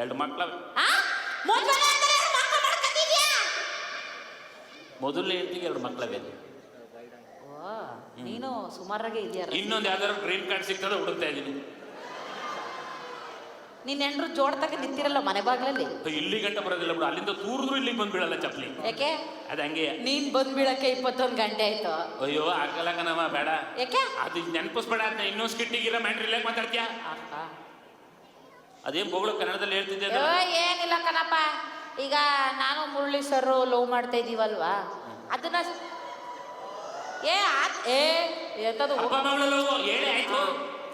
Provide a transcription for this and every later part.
ಎರಡು ಮಾಡ್ಕೊತಿದ್ಯಾ? ಮೊದಲನೇ ಹೆಂಡತಿಗೆ ಎರಡು ಮಕ್ಕಳವೆ ನೀನು ಸುಮಾರಾಗೆ ಇದೆಯಾ ಇನ್ನೊಂದು ಯಾವ್ದಾದ್ರು ಗ್ರೀನ್ ಕಾರ್ಡ್ ಸಿಗ್ತದೆ ಹುಡುಕ್ತಾ ಇದ್ದೀನಿ. ನಿನ್ನ ಹೆಂಡ್ರು ಜೋಡ್ತಕ್ಕೆ ನಿಂತಿರಲ್ಲ ಮನೆ ಬಾಗ್ಲಲ್ಲಿ? ಇಲ್ಲಿ ಗಂಟ ಬರೋದಿಲ್ಲ ಬಿಡು ಅಲ್ಲಿಂದ ತೂರಿದ್ರು ಇಲ್ಲಿಗೆ ಬಂದು ಬೀಳಲ್ಲ ಚಪ್ಪಲಿ. ಯಾಕೆ? ಅದು ಹಂಗೆ. ನೀನ್ ಬಂದ್ ಬೀಳಕ್ಕೆ ಇಪ್ಪತ್ತೊಂದು ಗಂಟೆ ಆಯ್ತು. ಅಯ್ಯೋ ಆಗಲ್ಲಕನವ ಬೇಡ. ಯಾಕೆ? ಅದು ನೆನಪಿಸ್ಬೇಡ ಅದನ್ನ ಇನ್ನೂ ಸ್ಕಿಟ್ಟಿಗಿರ ಮ್ಯಾಂಡ್ರಿ ಮಾತಾಡ್ತೀಯ. ಅದೇನ್ ಬೋಗಳು ಕನ್ನಡದಲ್ಲಿ ಹೇಳ್ತಿದ್ದೆ ಅಯ್ಯೋ, ಏನಿಲ್ಲ ಕಣಪ್ಪ. ಈಗ ನಾನು ಮುರಳಿ ಸರ್ ಲವ್ ಮಾಡ್ತಾ ಇದೀವಲ್ವಾ? ಅದನ್ನ ಏ ಆತ್ ಏ ಎಂತದು? ಅಪ್ಪ ಮಗಳು ಹೇಳಿ ಆಯ್ತು.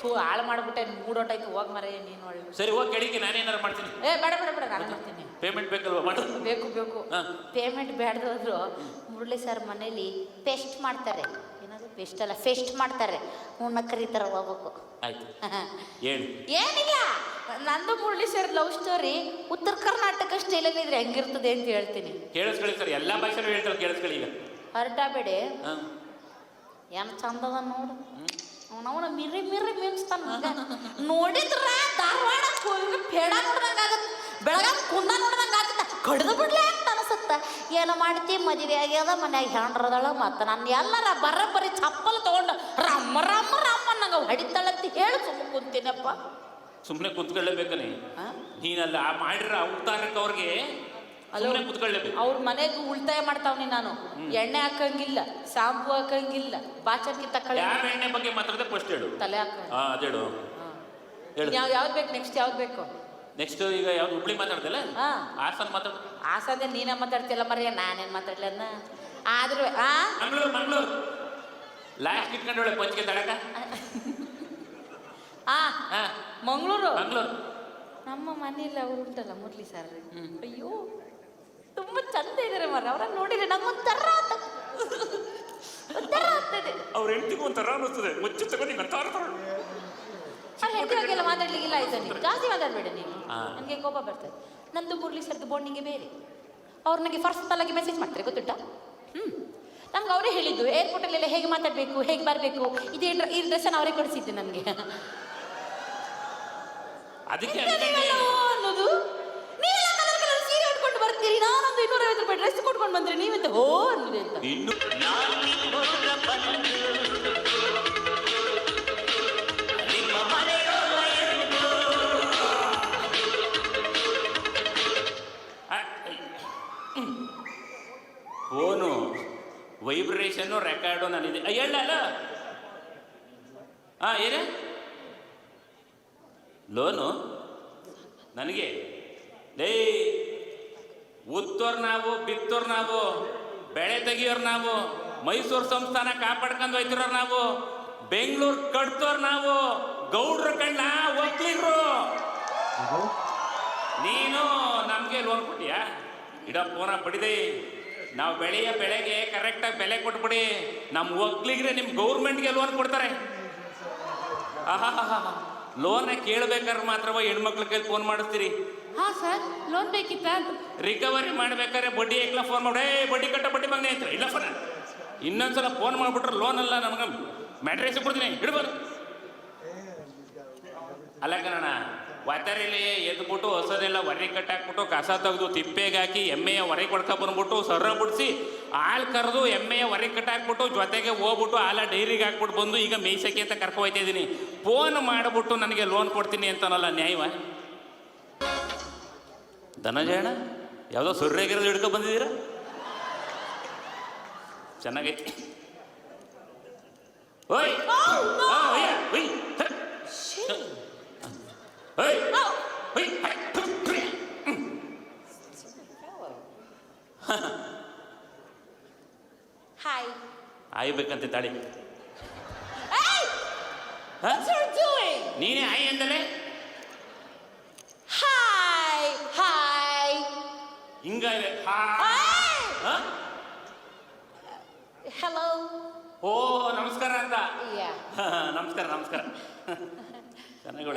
ಥೂ ಹಾಳು ಮಾಡ್ಬಿಟ್ಟೆ ಮೂಡೋಟಾಯ್ತು ಹೋಗ್ ಮರೆ ನೀನು ಒಳ್ಳೆ ಸರಿ ಹೋಗಿ ಕೇಳಿಕೆ ನಾನೇನಾರು ಮಾಡ್ತೀನಿ. ಏ ಬೇಡ ಬೇಡ ಬೇಡ ನಾನು ಮಾಡ್ತೀನಿ. ಪೇಮೆಂಟ್ ಬೇಕಲ್ವಾ? ಮಾಡು. ಬೇಕು ಬೇಕು. ಹಾ. ಪೇಮೆಂಟ್ ಬೇಡದ್ರು ಮುರಳಿ ಸರ್ ಮನೇಲಿ ಪೆಸ್ಟ್ ಮಾಡ್ತಾರೆ. ಏನಾದ್ರು ಪೆಸ್ಟ್ ಅಲ್ಲ ಫೆಸ್ಟ್ ಮಾಡ್ತಾರೆ. ಹೂನ ಕರೀತಾರೆ ಹೋಗ್ಬೇಕು. ಆಯ್ತು. ಹೇಳಿ. ಏನಿಲ್ಲ. ನಂದು ಮುರಳಿ ಸರ್ ಲವ್ ಸ್ಟೋರಿ ಉತ್ತರ ಕರ್ನಾಟಕ ಸ್ಟೈಲಲ್ಲಿ ಇದ್ರೆ ಹೆಂಗಿರ್ತದೆ ಅಂತ ಹೇಳ್ತೀನಿ. ಕೇಳಿಸ್ಕೊಳ್ಳಿ ಸರ್ ಎಲ್ಲ ಭಾಷೆನೂ ಹೇಳ್ತಾರೆ ಕೇಳಿಸ್ಕೊಳ್ಳಿ ಈಗ. ಹರಟ ಬೇಡಿ. ಏನ್ ಚಂದದ ನೋಡು. ಅವನವನ ಮಿರಿ ಮಿರಿ ಮೀನ್ಸ್ತಾನ ನೋಡಿದ್ರ ಧಾರವಾಡ ಪೇಡ ನೋಡ್ದಂಗ ಆಗತ್ತೆ ಬೆಳಗಾಂ ಕುಂದ ನೋಡ್ದಂಗ ಆಗತ್ತ ಕಡ್ದು ಬಿಡ್ಲೆ. ಅನ್ಸುತ್ತ? ಏನು ಮಾಡ್ತಿ ಮದುವೆ ಆಗ್ಯದ ಮನ್ಯಾಗ ಹೆಣ್ರದಳ ಮತ್ತು ನಾನು ಎಲ್ಲರ ಬರಬ್ಬರಿ ಚಪ್ಪಲ್ ತಗೊಂಡು ರಮ್ಮ ರಮ್ಮ ರಮ್ಮ ನಂಗೆ ಹೊಡಿತಾಳಂತ ಹೇಳಿ ಸುಮ್ಮ ಕುಂತೀನಪ್ಪ. ಸುಮ್ಮನೆ ಕುತ್ಕೊಳ್ಳೇಬೇಕನೆ. ಆ? ನೀನಲ್ಲ ಮಾಡಿರ ಉತ್ತಾರಕ್ಕೆ ಅವ್ರಿಗೆ ಅಲೋ. ಕುತ್ಕೊಳ್ಳೇಬೇಕು. ಅವ್ರ ಮನೆಗೆ ಉಳಿತಾಯ ಮಾಡ್ತಾವ್ನಿ ನಾನು. ಎಣ್ಣೆ ಹಾಕಂಗಿಲ್ಲ ಶಾಂಪು ಹಾಕಂಗಿಲ್ಲ ಬಾಚಕ್ಕಿ ತಕ್ಕಳಿ ಯಾವ ಎಣ್ಣೆ ಬಗ್ಗೆ ಮಾತಾಡದೆ ಫಸ್ಟ್ ಹೇಳು. ತಲೆ ಹಾಕ. ಹೇಳು. ಯಾವ ಯಾವ್ದು ಬೇಕು ನೆಕ್ಸ್ಟ್ ಯಾವ್ದು ಬೇಕು? ನೆಕ್ಸ್ಟ್ ಈಗ ಯಾವ್ದು ಹುಬ್ಳಿ ಮಾತಾಡ್ದಲ್ಲ? ಹಾ. ಹಾಸನ್ ಮಾತಾಡ್. ಆಸದೆ ನೀನ ಮಾತಾಡ್ತಿಲ್ಲ ಮರ್ಯ ನಾನೇನ್ ಮಾತಾಡ್ಲಿ ಅದನ್ನ ಆದ್ರೂ ಆ? ಮಂಗಳೂರು ಮಂಗಳೂರು. ಲಾಸ್ಟ್ ಇಟ್ಕೊಂಡು ಒಳ್ಳೆ ಪಂಚಿಗೆ ತಡಕ. ಆ ಹಾ. ಮಂಗಳೂರು? ಮಂಗಳೂರು. ನಮ್ಮ ಮನೆಯಲ್ಲಿ ಅವ್ರು ಉಂಟಲ್ಲ ಮುರಳಿ ಸರ್ ಅಯ್ಯೋ ತುಂಬಾ ಚಂದ ಇದಾರೆ ಮರ ಅವ್ರನ್ನ ನೋಡಿದ್ರೆ ನಂಗೊಂಥರ ಒಂಥರ ಆಗ್ತದೆ. ಅವ್ರ ಹೆಂಡತಿಗೂ ಒಂಥರ ಅನ್ನಿಸ್ತದೆ ಮುಚ್ಚು ತಗೊಂಡು ಹಿಂಗೆ ಅಂತಾರ ಅವ್ರ ಹೆಂಡತಿಯಾಗೆಲ್ಲ ಮಾತಾಡ್ಲಿಕ್ಕಿಲ್ಲ ಆಯ್ತಾ ನೀವು ಜಾಸ್ತಿ ಮಾತಾಡಬೇಡ ನೀವು. ನನಗೆ ಕೋಪ ಬರ್ತದೆ. ನಂದು ಮುರಳಿ ಸರ್ದು ಬಾಂಡಿಂಗೆ ಬೇರೆ. ಅವ್ರು ನನಗೆ ಫಸ್ಟ್ ಆಗಿ ಮೆಸೇಜ್ ಮಾಡ್ತಾರೆ ಗೊತ್ತುಂಟಾ? ಹ್ಞೂ ನಮ್ಗೆ ಅವರೇ ಹೇಳಿದ್ದು ಏರ್ಪೋರ್ಟಲ್ಲೆಲ್ಲ ಹೇಗೆ ಮಾತಾಡಬೇಕು ಹೇಗೆ ಬರಬೇಕು ಇದೇ ಈ ಡ್ರೆಸ್ಸನ್ನು ಅವರೇ ಕೊಡಿಸಿದ್ದು ನನಗೆ. ಅದಕ್ಕೆ ಅನ್ನೋದು? ನೀವೆಲ್ಲ ಕಲರ್ ಕಲರ್ ಸೀರೆ ಉಟ್ಕೊಂಡು ಬರ್ತೀರಿ ನಾನೊಂದು ಇನ್ನೂರೈವತ್ತು ರೂಪಾಯಿ ಡ್ರೆಸ್ ಕೊಟ್ಕೊಂಡು ಬಂದ್ರೆ ನೀವೆಂತ ಹೋ ಅನ್ನೋದು ಅಂತ ರೆಕಾರ್ಡು ಹೇಳಲ್ಲ ಹಾ ಏನೇ? ಲೋನು? ನನಗೆ? ಲೇ ಉತ್ತೋರ್ ನಾವು ಬಿತ್ತೋರ್ ನಾವು ಬೆಳೆ ತೆಗಿಯೋರು ನಾವು ಮೈಸೂರು ಸಂಸ್ಥಾನ ಕಾಪಾಡ್ಕೊಂಡು ಹೋಯ್ತಿರೋರು ನಾವು ಬೆಂಗಳೂರು ಕಟ್ತೋರ್ ನಾವು ಗೌಡ್ರ ಕಣ್ಣ ಒಕ್ಕಲಿಗರು ನೀನು ನಮಗೆ ಲೋನ್ ಕೊಟ್ಟಿಯಾ? ಇಡ ಫೋನ ಬಡಿದೆ ನಾವು ಬೆಳೆಯ ಬೆಳೆಗೆ ಕರೆಕ್ಟಾಗಿ ಬೆಲೆ ಕೊಟ್ಬಿಡಿ. ನಮ್ಮ ಒಕ್ಕಲಿಗ್ರೆ ನಿಮ್ಮ ಗೌರ್ಮೆಂಟ್ಗೆ ಲೋನ್ ಕೊಡ್ತಾರೆ. ಆಹಾ ಕೇಳಬೇಕಾದ್ರೆ ಕೇಳ್ಬೇಕಾದ್ರೆ ಮಾತ್ರವ ಹೆಣ್ಮಕ್ಳ ಕೈಲಿ ಫೋನ್ ಮಾಡಿಸ್ತೀರಿ. ಹಾ ಸರ್ ಲೋನ್ ಬೇಕಿತ್ತ ರಿಕವರಿ ಮಾಡ್ಬೇಕಾದ್ರೆ ಬಡ್ಡಿ ಏಕ್ಲ ಫೋನ್ ಮಾಡಿ. "ಏ, ಬಡ್ಡಿ ಕಟ್ಟ ಬಡ್ಡಿ ಮಗನೇ ಅಂತ ಇಲ್ಲ ಫೋನ್ ಇನ್ನೊಂದ್ಸಲ ಫೋನ್ ಮಾಡ್ಬಿಟ್ರೆ ಲೋನ್ ಅಲ್ಲ ನಮ್ಗೆ ಮ್ಯಾಟ್ರೇಸ್ ಕೊಡ್ತೀನಿ. ಇಡ್ಬೋದು ಅಲ್ಲ ಕಣಣ್ಣ ವಾತಾರಿಲಿ ಎದ್ಬಿಟ್ಟು ಹೊಸದೆಲ್ಲ ಹೊರಗೆ ಕಟ್ಟಾಕ್ಬಿಟ್ಟು ಕಸ ತೆಗೆದು ತಿಪ್ಪೆಗೆ ಹಾಕಿ ಎಮ್ಮೆಯ ಹೊರಗೆ ಬಂದ್ಬಿಟ್ಟು ಸರ್ರ ಬಿಡಿಸಿ ಹಾಲು ಕರೆದು ಎಮ್ಮೆಯ ಹೊರಗೆ ಕಟ್ಟಾಕ್ಬಿಟ್ಟು ಜೊತೆಗೆ ಹೋಗ್ಬಿಟ್ಟು ಹಾಲ ಡೈರಿಗೆ ಹಾಕ್ಬಿಟ್ಟು ಬಂದು ಈಗ ಮೇಯ್ಸಕ್ಕೆ ಅಂತ ಕರ್ಕೊ ಹೋಯ್ತಾ ಇದ್ದೀನಿ. ಫೋನ್ ಮಾಡಿಬಿಟ್ಟು ನನಗೆ ಲೋನ್ ಕೊಡ್ತೀನಿ ಅಂತನಲ್ಲ ನ್ಯಾಯವ? ಧನಜಯಣ ಯಾವುದೋ ಸುರ್ರೇಗಿರೋದು ಹಿಡ್ಕೊ ಬಂದಿದ್ದೀರಾ? ಚೆನ್ನಾಗೈತಿ. ಓಯ್ ಆ, Hey! hey. ಹ, Hi. ಆಯ್ ಹಾಯ್ ಆಯ್ಬೇಕಂತೆ ತಾಳಿ Hey! ಹ? What you doing? ನೀನೇ ಆಯ್ ಅಂದಲೆ Hi! Hi! ಹಿಂಗ ಇದೆ. ಹಾ. ಹ? Hello? ಓ ನಮಸ್ಕಾರ ಅಂತ Yeah. ನಮಸ್ಕಾರ ನಮಸ್ಕಾರ ಚೆನ್ನಾಗಿ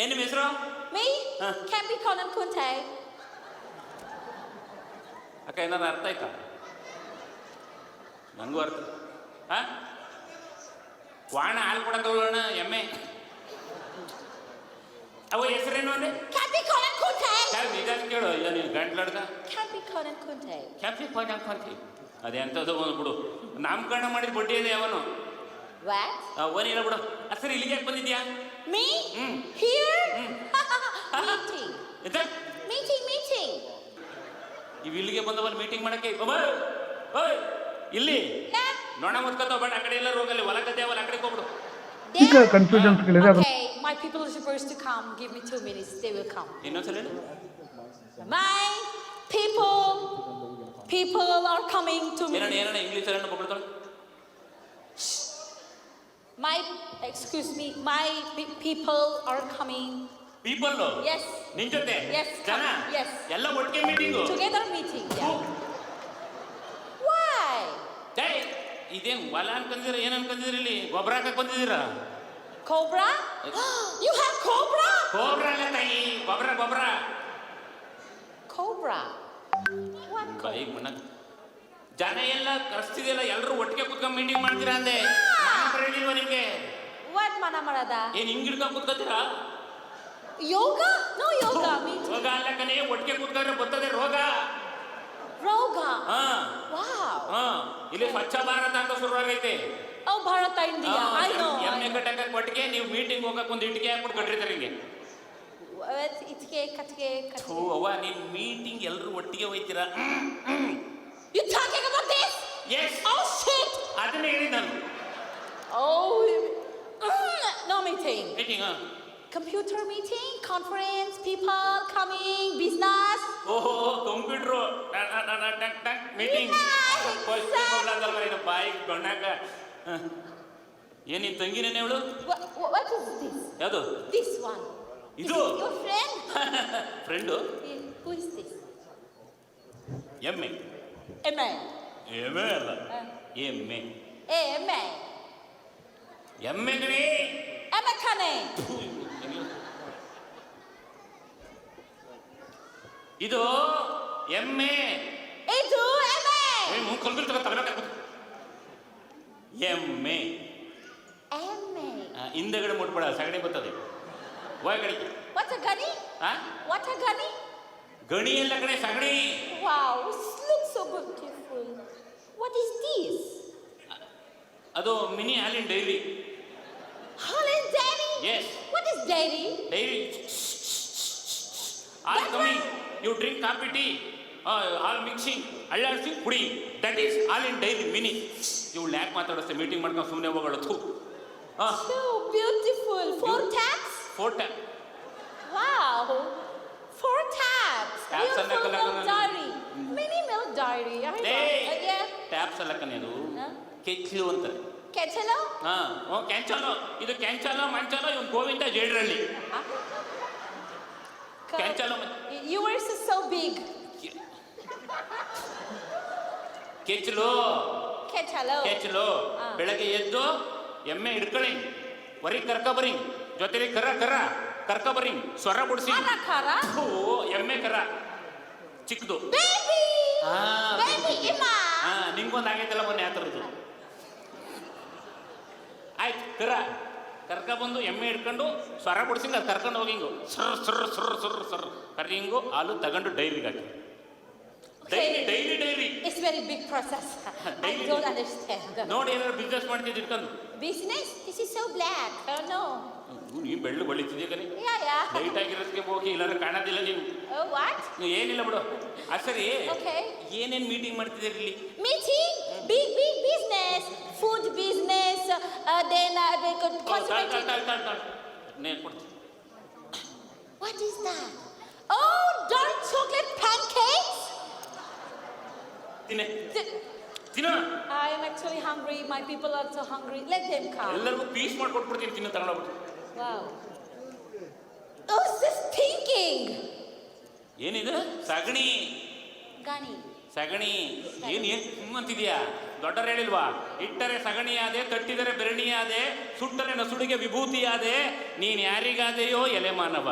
ಏನು ನಿಮ್ಮ ಹೆಸರು? Me? Huh? Can be called Kunte. ಅಕ್ಕ ಏನಾದ್ರು ಅರ್ಥ ಆಯ್ತಾ? ನನಗೂ ಅರ್ಥ. ಹಾ? ವಾಣ ಹಾಲು ಹೋಗೋಣ ಎಮ್ಮೆ. ಅವ ಹೆಸರೇನು ಅಂದ್ರೆ Capricorn and Kunte. ಯಾರು ಕೇಳು ಇಲ್ಲ ನೀನು ಗಂಟ್ಲಡ್ಗ Capricorn and Kunte. Coffee point ಅನ್ಕೊಂತಿ ಅದೇ ಎಂಥದ್ದು ಒಂದು ಬಿಡು. ನಾಮಕರಣ ಮಾಡಿದ ಬಡ್ಡಿ ಇದೆ ಅವನು. ವ್ಯಾಕ್ ಓನ್ ಇಲ್ಲ ಬಿಡು. ಸರಿ ಇಲ್ಲಿಗೆ ಯಾಕೆ ಬಂದಿದ್ಯಾ ಮೀ ಹಿಯರ್ ಮೀಟಿಂಗ್ ಎಂತ? ಮೀಟಿಂಗ್ ಮೀಟಿಂಗ್ ಇವ್ ಇಲ್ಲಿಗೆ ಬಂದವಲ್ಲ ಮೀಟಿಂಗ್ ಮಾಡಕ್ಕೆ ಬಾಬಾ ಓಯ್ ಇಲ್ಲಿ. ನೋಣ ಮುತ್ಕತ ಬಣ್ಣ ಆಕಡೆ ಎಲ್ಲ ರೋಗಲ್ಲಿ ಹೊಲ ಗದ್ದೆ ಅವಲ್ಲ ಆ ಕಡೆ ಹೋಗ್ಬಿಡು. ಈಗ ಕನ್ಫ್ಯೂಷನ್ಸ್ ಗಳಿದೆ ಅದು my people are suppose to come give me 2 minutes they will come ಇನ್ನೊಂದ್ಸಲ ಹೇಳು. My people people are coming to me ಏನಣ್ಣ ಏನಣ್ಣ ಇಂಗ್ಲೀಷ್ ಏನಣ್ಣ ಬಗ್ಗೆ My, excuse me, my pe- people are coming. People Yes. ನಿನ್ ಜೊತೆ Yes, ಜನ yes. ಎಲ್ಲ ಒಟ್ಟಿಗೆ meeting Together meeting. Yeah. Why? ಇದೇನ್ ಹೊಲ ಅನ್ಕೊಂಡಿದ್ದೀರ ಏನ್ ಅನ್ಕೊಂಡಿದ್ರಿ ಇಲ್ಲಿ ಗೊಬ್ಬರ ಹಾಕಕ್ ಬಂದಿದ್ದೀರಾ Cobra? you have cobra? ಗೊಬ್ಬರ ಅಲ್ಲ ತಾಯಿ ಗೊಬ್ಬರ ಗೊಬ್ಬರ Cobra. What cobra? ಮಣ್ಣ ಜನ ಎಲ್ಲ ಕರೆಸ್ತಿದೆಯಲ್ಲ ಎಲ್ಲರೂ ಒಟ್ಟಿಗೆ ಕುತ್ಕೊಂಡು ಮೀಟಿಂಗ್ ಮಾಡ್ತೀರಾ ಅಂದೆ ನಾನು ಹೇಳಿಲ್ವಾ ನಿಮ್ಗೆ ಮಾಡದ? ಏನ್ ಹಿಂಗ್ ಹಿಡ್ಕೊಂಡ್ ಕುತ್ಕೋತೀರಾ ಯೋಗ ನೋ ಯೋಗ Me ರೋಗ ಅಲ್ಲ ಕಣೆ ಒಟ್ಟಿಗೆ ಕುತ್ಕೊಂಡ್ರೆ ಬರ್ತದೆ ರೋಗ ರೋಗ ಹಾ Wow. ಹಾ ಇಲ್ಲಿ ಸ್ವಚ್ಛ ಭಾರತ ಅಂತ ಶುರುವಾಗೈತೆ ಓ ಭಾರತ ಇಂಡಿಯಾ ಐ ನೋ ಎಮ್ಮೆ. ಕಟ್ಟಕ್ಕೆ ಒಟ್ಟಿಗೆ ನೀವು ಮೀಟಿಂಗ್ ಹೋಗಕ್ ಒಂದು ಇಟ್ಟಿಗೆ ಹಾಕ್ಬಿಟ್ಟು ಕಟ್ಟಿರ್ತಾರೆ ಹಿಂಗೆ What? Itke, ಓ. ಅವ್ವ ನೀನ್ ಮೀಟಿಂಗ್ ಎಲ್ಲರೂ ಒಟ್ಟಿಗೆ ಹೋಯ್ತೀರಾ you talking about this yes Oh shit! ಅದನ್ನ ಹೇಳಿ ನಾನು Oh, no meeting. Meeting Computer meeting, conference, people coming, business. ಓಹೋ ಕಂಪ್ಯೂಟ್ರು ಮೀಟಿಂಗ್ Exactly. ಬಾಯಿ ಬಣ್ಣಾಕ ಏನ್ ನಿನ್ ತಂಗಿನೇನೆ ಅವಳು What, what is this? ಯಾವುದು This one. Is ಇದು? it your friend? Friend Eh, Who is this? ಎಮ್ಮೆ Emma. ಎಮ್ಮೆ ಅಲ್ಲ Uh, ಎಮ್ಮೆ eh. ಎಮ್ಮೆಗಣಿ. ಎಮಖಾನೆ ಇದು ಎಮ್ಮೆ. ಇದು ಎಮ್ಮೆ. ಎಮ್ಮೆ. ಹಿಂದೆಗಡೆ ಮುಟ್ಬೇಡ ಸಗಣಿ ಬರ್ತದೆ. ಒಳಗಡೆ. ವಾಟ್ ಅ ಗಣಿ ಹಾ ವಾಟ್ ಗಣಿ ಗಣಿ ಎಲ್ಲ ಕಡೆ ಸಗಣಿ. Wow look so beautiful what is ಅದು ಮಿನಿ ಹಾಲಿನ dairy Holland Dairy? Yes. What is dairy? Dairy all coming you drink coffee tea all mixing ಅಳ್ಳಾಡಿಸಿ ಕುಡಿ that is all in dairy Mini ಇವಳು ಯಾಕೆ ಮಾತಾಡಿಸ್ತೆ ಮೀಟಿಂಗ್ ಮಾಡ್ಕೊಂಡು ಸುಮ್ಮನೆ ಹೋಗೋಳು ಥೂ ಹಾಂ So beautiful. Four taps? Photo Wow. Four taps. Taps ಅನ್ನ Beautiful colour milk ಅನ್ನ- diary. Mini milk diary. I know. Uh, yeah. Taps ಅಲ್ಲ ಕಣೆ ಅದು Huh? ಕೆಚ್ಚಲು ಅಂತ. Ketelo? ಹಾ ಓ ಕ್ಯಾಂಚಲೋ ಇದು ಕ್ಯಾಂಚಲೋ ಮಂಚಲೋ ಇವನು ಗೋವಿಂದ ಜೇಡರಲ್ಲಿ. Huh? Ketelo. Is so big. ಕೆಚ್ಚಲು. Ketelo. ಕೆಚ್ಚಲು. ಬೆಳಗ್ಗೆ ಎದ್ದು ಎಮ್ಮೆ ಹಿಡ್ಕೊಳ್ಳಿ. ಹೊರಿ ಕರ್ಕ ಬರಿ. ಜೊತೆಲಿ ಕರ ಕರ. ಕರ್ಕೊಬರಿ ಸ್ವರ ಬಿಡಿಸಿ ಎಮ್ಮೆ ಕರ. ಚಿಕ್ಕದು. ಹಾ ನಿಂಗೊಂದು ಆಗೈತಲ್ಲ ಮೊನ್ನೆ ಆ ಥರದ್ದು. ಆಯ್ತು ಕರ. ಕರ್ಕೊಬಂದು ಎಮ್ಮೆ ಹಿಡ್ಕೊಂಡು ಸ್ವರ ಬಿಡಿಸಿ ಅದು ಕರ್ಕೊಂಡು ಹೋಗಿಂಗು. ಹಿಂಗು sir sir sir sir sir. Curry ಹಾಲು ತಗೊಂಡು ಡೈರಿಗೆ ಹಾಕಿ. Dairy dairy. Dairy it's very big process I don't understand ನೋಡಿ ಏನಾದ್ರು ಬಿಸ್ನೆಸ್ ಮಾಡ್ತಿದ್ದು ಇಟ್ಕೊಂಡು. Business? This is so black no. ನೀನು ಬೆಳ್ಳು ಬಳಿತಿದ್ಯಾ ಕಣಿ? ಯಾ ಯಾ ಲೈಟ್ ಆಗಿರೋದಕ್ಕೆ ಹೋಗಿ ಇಲ್ಲಾಂದ್ರೆ ಕಾಣೋದಿಲ್ಲ ನೀನು ವಾಟ್? ನೀವು ಏನಿಲ್ಲ ಬಿಡು. ಆ ಸರಿ ಓಕೆ ಏನೇನ್ ಮೀಟಿಂಗ್ ಮಾಡ್ತಿದ್ದೀರಿ ಇಲ್ಲಿ? Meeting? ಆ ದೇ ನಾ ಬೇ ಕಟ್ ಕಂಟಾಂಟಾ ನೇ ಕೊಟ್ಟ ವಾಚ್ ಈಸ್ ಮ್ಯಾ ಓ ದನ್ ಸೂ ಕ್ಯಾನ್ ಫ್ಯಾಂಕ್ ಹೇಗ್ ತಿನ್ನೇ. ತಿನ್ನು. ಆ ಐನ್ ಆ್ಯಕ್ಚುಲಿ ಹಂಗ್ರಿ ಮೈ ಪೀಪಲ್ ಆರ್ಸೊ ಹಂಗ್ರಿ ಇಲ್ಲ ಜೇನು ಕಾ ಎಲ್ಲರ್ಗೂ ಪೀಶ್ ಮಾಡಿಕೊಟ್ಬಿಡ್ತೀವಿ ತಿನ್ನೋ ತಗೊಂಡೋಗಿ ಯಾವ ಸೆಸ್ಟ್ ಏನಿದೆ? ಸಗಣಿ. ಗಣಿ. ಸಗಣಿ. ಏನು ಹೆಂಗೆ ಅಂತಿದೀಯ? ದೊಡ್ಡವ್ರು ಹೇಳಿಲ್ವ್ವ ಇಟ್ಟರೆ ಸಗಣಿಯಾದೆ ತಟ್ಟಿದರೆ ಕಟ್ಟಿದರೆ ಬೆರಣಿ ಆದೆ ಸುಟ್ಟರೆ ನಸುಡಿಗೆ ವಿಭೂತಿಯಾದೆ ಆದೆ ನೀನ್ ಯಾರಿಗಾದೆಯೋ ಎಲೆ ಮಾನವ.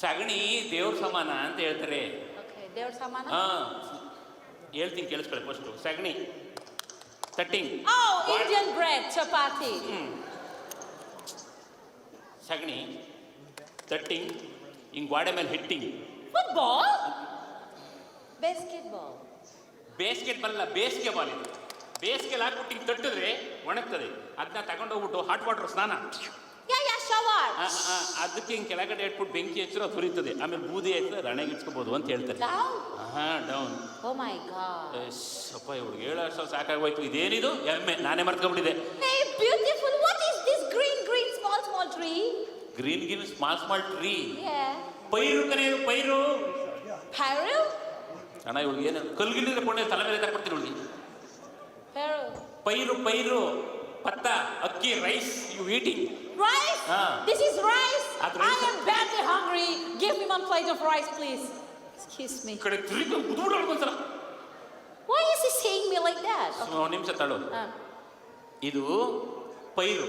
ಸಗಣಿ ದೇವ್ರ ಸಮಾನ ಅಂತ ಹೇಳ್ತಾರೆ. ಹಾ. ಹೇಳ್ತೀನಿ ಕೇಳಿಸ್ಕೊಳ್ಳಿ ಫಸ್ಟು ಸಗಣಿ. ತಟ್ಟಿಂಗ್ Indian ಚಪಾತಿ. ಸಗಣಿ. ತಟ್ಟಿಂಗ್ ಹಿಂಗ್ ಗೋಡೆ ಮೇಲೆ ಹಿಟ್ಟಿಂಗ್. ಫುಟ್ಬಾಲ್ ಬಾಸ್ಕೆಟ್ಬಾಲ್ ಬೇಸ್ಗೆಟ್ ಬಲ್ಲ ಬೇಸಿಗೆ ಬಾಲ್ ಇದು. ಬೇಸಿಗೆಲ್ ಹಾಕ್ಬಿಟ್ಟು ಹಿಂಗೆ ತಟ್ಟಿದ್ರೆ ಒಣಗ್ತದೆ. ಅದನ್ನ ತಗೊಂಡೋಗ್ಬಿಟ್ಟು ಹಾಟ್ ವಾಟರ್ ಸ್ನಾನ. ಅದಕ್ಕೆ ಹಿಂಗೆ ಕೆಳಗಡೆ ಇಟ್ಬಿಟ್ಟು ಬೆಂಕಿ ಹಚ್ಚಿರೋ ಸುರಿತದೆ ಹುರಿತದೆ. ಆಮೇಲೆ ಬೂದಿ ಆಯ್ತದೆ ರಣೆಗೆ ಇಟ್ಕೋಬಹುದು ಅಂತ ಹೇಳ್ತಾರೆ. ಡೌನ್ ಹಾ ಡೌನ್ ಓ ಮೈ ಗಾಡ್ ಅಪ್ಪ ಇವ್ರಿಗೆ ಹೇಳೋ ವರ್ಷ ಸಾಕಾಗೋಯ್ತು. ಇದೇನಿದು? ಎಮ್ಮೆ. ನಾನೇ ಮರ್ತ್ಕೊಂಡ್ಬಿಟ್ಟಿದೆ green? Green small small tree. ಪೈರು ಕನೆಯದು ಪೈರು. Peru? ಅಣ್ಣ ಇವ್ಳಿಗೆ ಏನು ಕಲ್ಗಿಲ್ಲಿದ್ರೆ ಕೊಂಡೆ ತಲೆ ಮೇಲೆ ತಕ್ಕೊಡ್ತೀನಿ ಇವ್ಳಿಗೆ Peru. ಪೈರು ಪೈರು ಭತ್ತ ಅಕ್ಕಿ rice you eating Rice? Ah. This is rice? At I rice. am badly hungry. Give me one plate of rice, please. Excuse me. ಈ ಕಡೆ ತಿರುಗಿ ಕುದ್ಬಿಡೋಳು ಒಂದ್ಸಲ Why is he saying me like that? Okay. ಒಂದು ನಿಮಿಷ ತಳು Uh, ಇದು ಪೈರು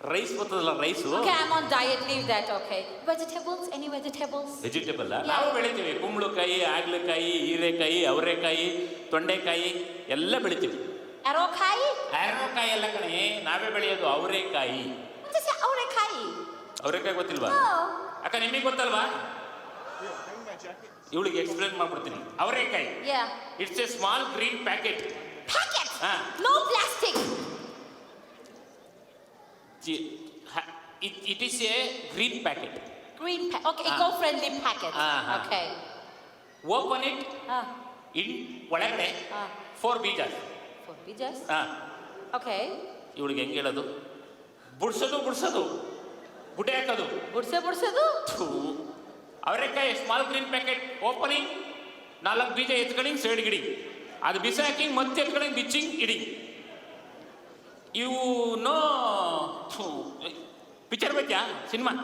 rice ಬರ್ತದಲ್ಲ rice okay, I'm on diet. Leave that, okay. Vegetables Any vegetables? Vegetable ನಾವು ಬೆಳಿತೀವಿ ಕುಂಬಳಕಾಯಿ ಆಗ್ಲಕಾಯಿ ಹೀರೆಕಾಯಿ ಅವರೆಕಾಯಿ ತೊಂಡೆಕಾಯಿ ಎಲ್ಲ ಬೆಳಿತೀವಿ Arokai? ಆರೋಕಾಯಿ ಎಲ್ಲ ಕಣೆ ನಾವೇ ಬೆಳೆಯೋದು ಅವರೆಕಾಯಿ What is it? Arokai? ಅವರೆಕಾಯಿ ಗೊತ್ತಿಲ್ವಾ. ಅಕ್ಕ ನಿಮಗೆ ಗೊತ್ತಲ್ವಾ ಇವಳಿಗೆ ಎಕ್ಸ್ಪ್ಲೇನ್ ಮಾಡ್ಬಿಡ್ತೀನಿ ಅವರೆಕಾಯಿ Yeah. It's a small green packet packet no No plastic! It is a green packet Green pack. Okay, Ah. eco-friendly packet. Ah, ah. Okay. Open it Ah. In ಒಳಗಡೆ Ah. For ಬೀಜ For pigeons? ಹಾಂ Okay. ಇವಳಿಗೆ ಹೆಂಗೆ ಹೇಳೋದು ಬುಡ್ಸೋದು ಬುಡ್ಸೋದು Butte ಹಾಕೋದು ಬುಡ್ಸೆ ಬುಡ್ಸೋದು ಥೂ. ಅವರೆಕಾಯಿ small green packet opening ನಾಲ್ಕು ಬೀಜ ಎತ್ಕೊಳ್ಳಿ ಸೈಡ್ ಗಿಡಿ ಅದು ಬಿಸಿ ಹಾಕಿ ಮತ್ತೆ ಎತ್ಕೊಳ್ಳಿ ಬಿಚ್ಚಿಂಗ್ ಇಡಿ ಇವು no picture ಬೈತ್ಯಾ cinema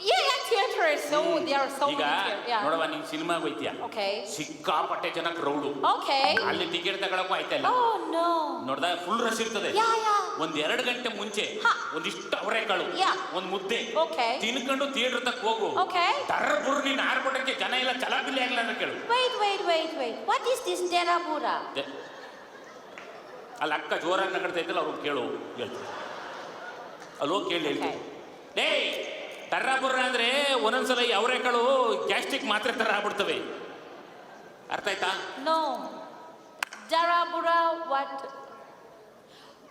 Yeah, yeah, theaters. So there are so ಈಗ many theaters. Yeah. ನೋಡವ ನೀನ್ ಸಿನಿಮಾಗೆ ಹೋಯ್ತೀಯ Okay. ಸಿಕ್ಕಾಪಟ್ಟೆ ಜನ ಕ್ರೌಡು Okay. ಅಲ್ಲಿ ಟಿಕೆಟ್ ತಗೊಳಕ್ಕೂ ಆಯ್ತಲ್ಲ Oh no. ನೋಡ್ದ ಫುಲ್ ರಶ್ ಇರ್ತದೆ ಯಾ, ಯಾ. ಒಂದ್ ಎರಡು ಗಂಟೆ ಮುಂಚೆ ಹಾ. ಒಂದಿಷ್ಟು ಅವರೆಕಾಳು ಯಾ. ಒಂದ್ ಮುದ್ದೆ Okay. ತಿನ್ಕೊಂಡು ಥಿಯೇಟರ್ ತಕ್ಕ ಹೋಗು Okay. ತರ ಬುರ್ ನೀನ್ ಆರ್ಬಿಡಕ್ಕೆ ಜನ ಎಲ್ಲ ಚಲಾಬಿಲಿ ಆಗ್ಲ ಅಂತ ಕೇಳು Wait, wait, wait, wait. What is this Derabura? ಜ- ಅಲ್ಲಿ ಅಕ್ಕ ಜೋರಾಗಿ ನಗಡ್ತಾ ಇದ್ದಲ್ಲ ಅವ್ರು ಕೇಳು ಹೇಳ್ತಾರೆ ಅಲ್ಲೋ ಕೇಳಿ ಹೇಳ್ತೀನಿ. ಡೇ ಟರ್ರ ಅಂದರೆ ಒಂದೊಂದ್ಸಲ ಅವರೇ ಅವರೆಕಾಳು ಗ್ಯಾಸ್ಟ್ರಿಕ್ ಮಾತ್ರೆ ತರ ಆಗ್ಬಿಡ್ತವೆ. ಅರ್ಥ ಆಯ್ತಾ? ನೋ Derabura, ವಾಟ್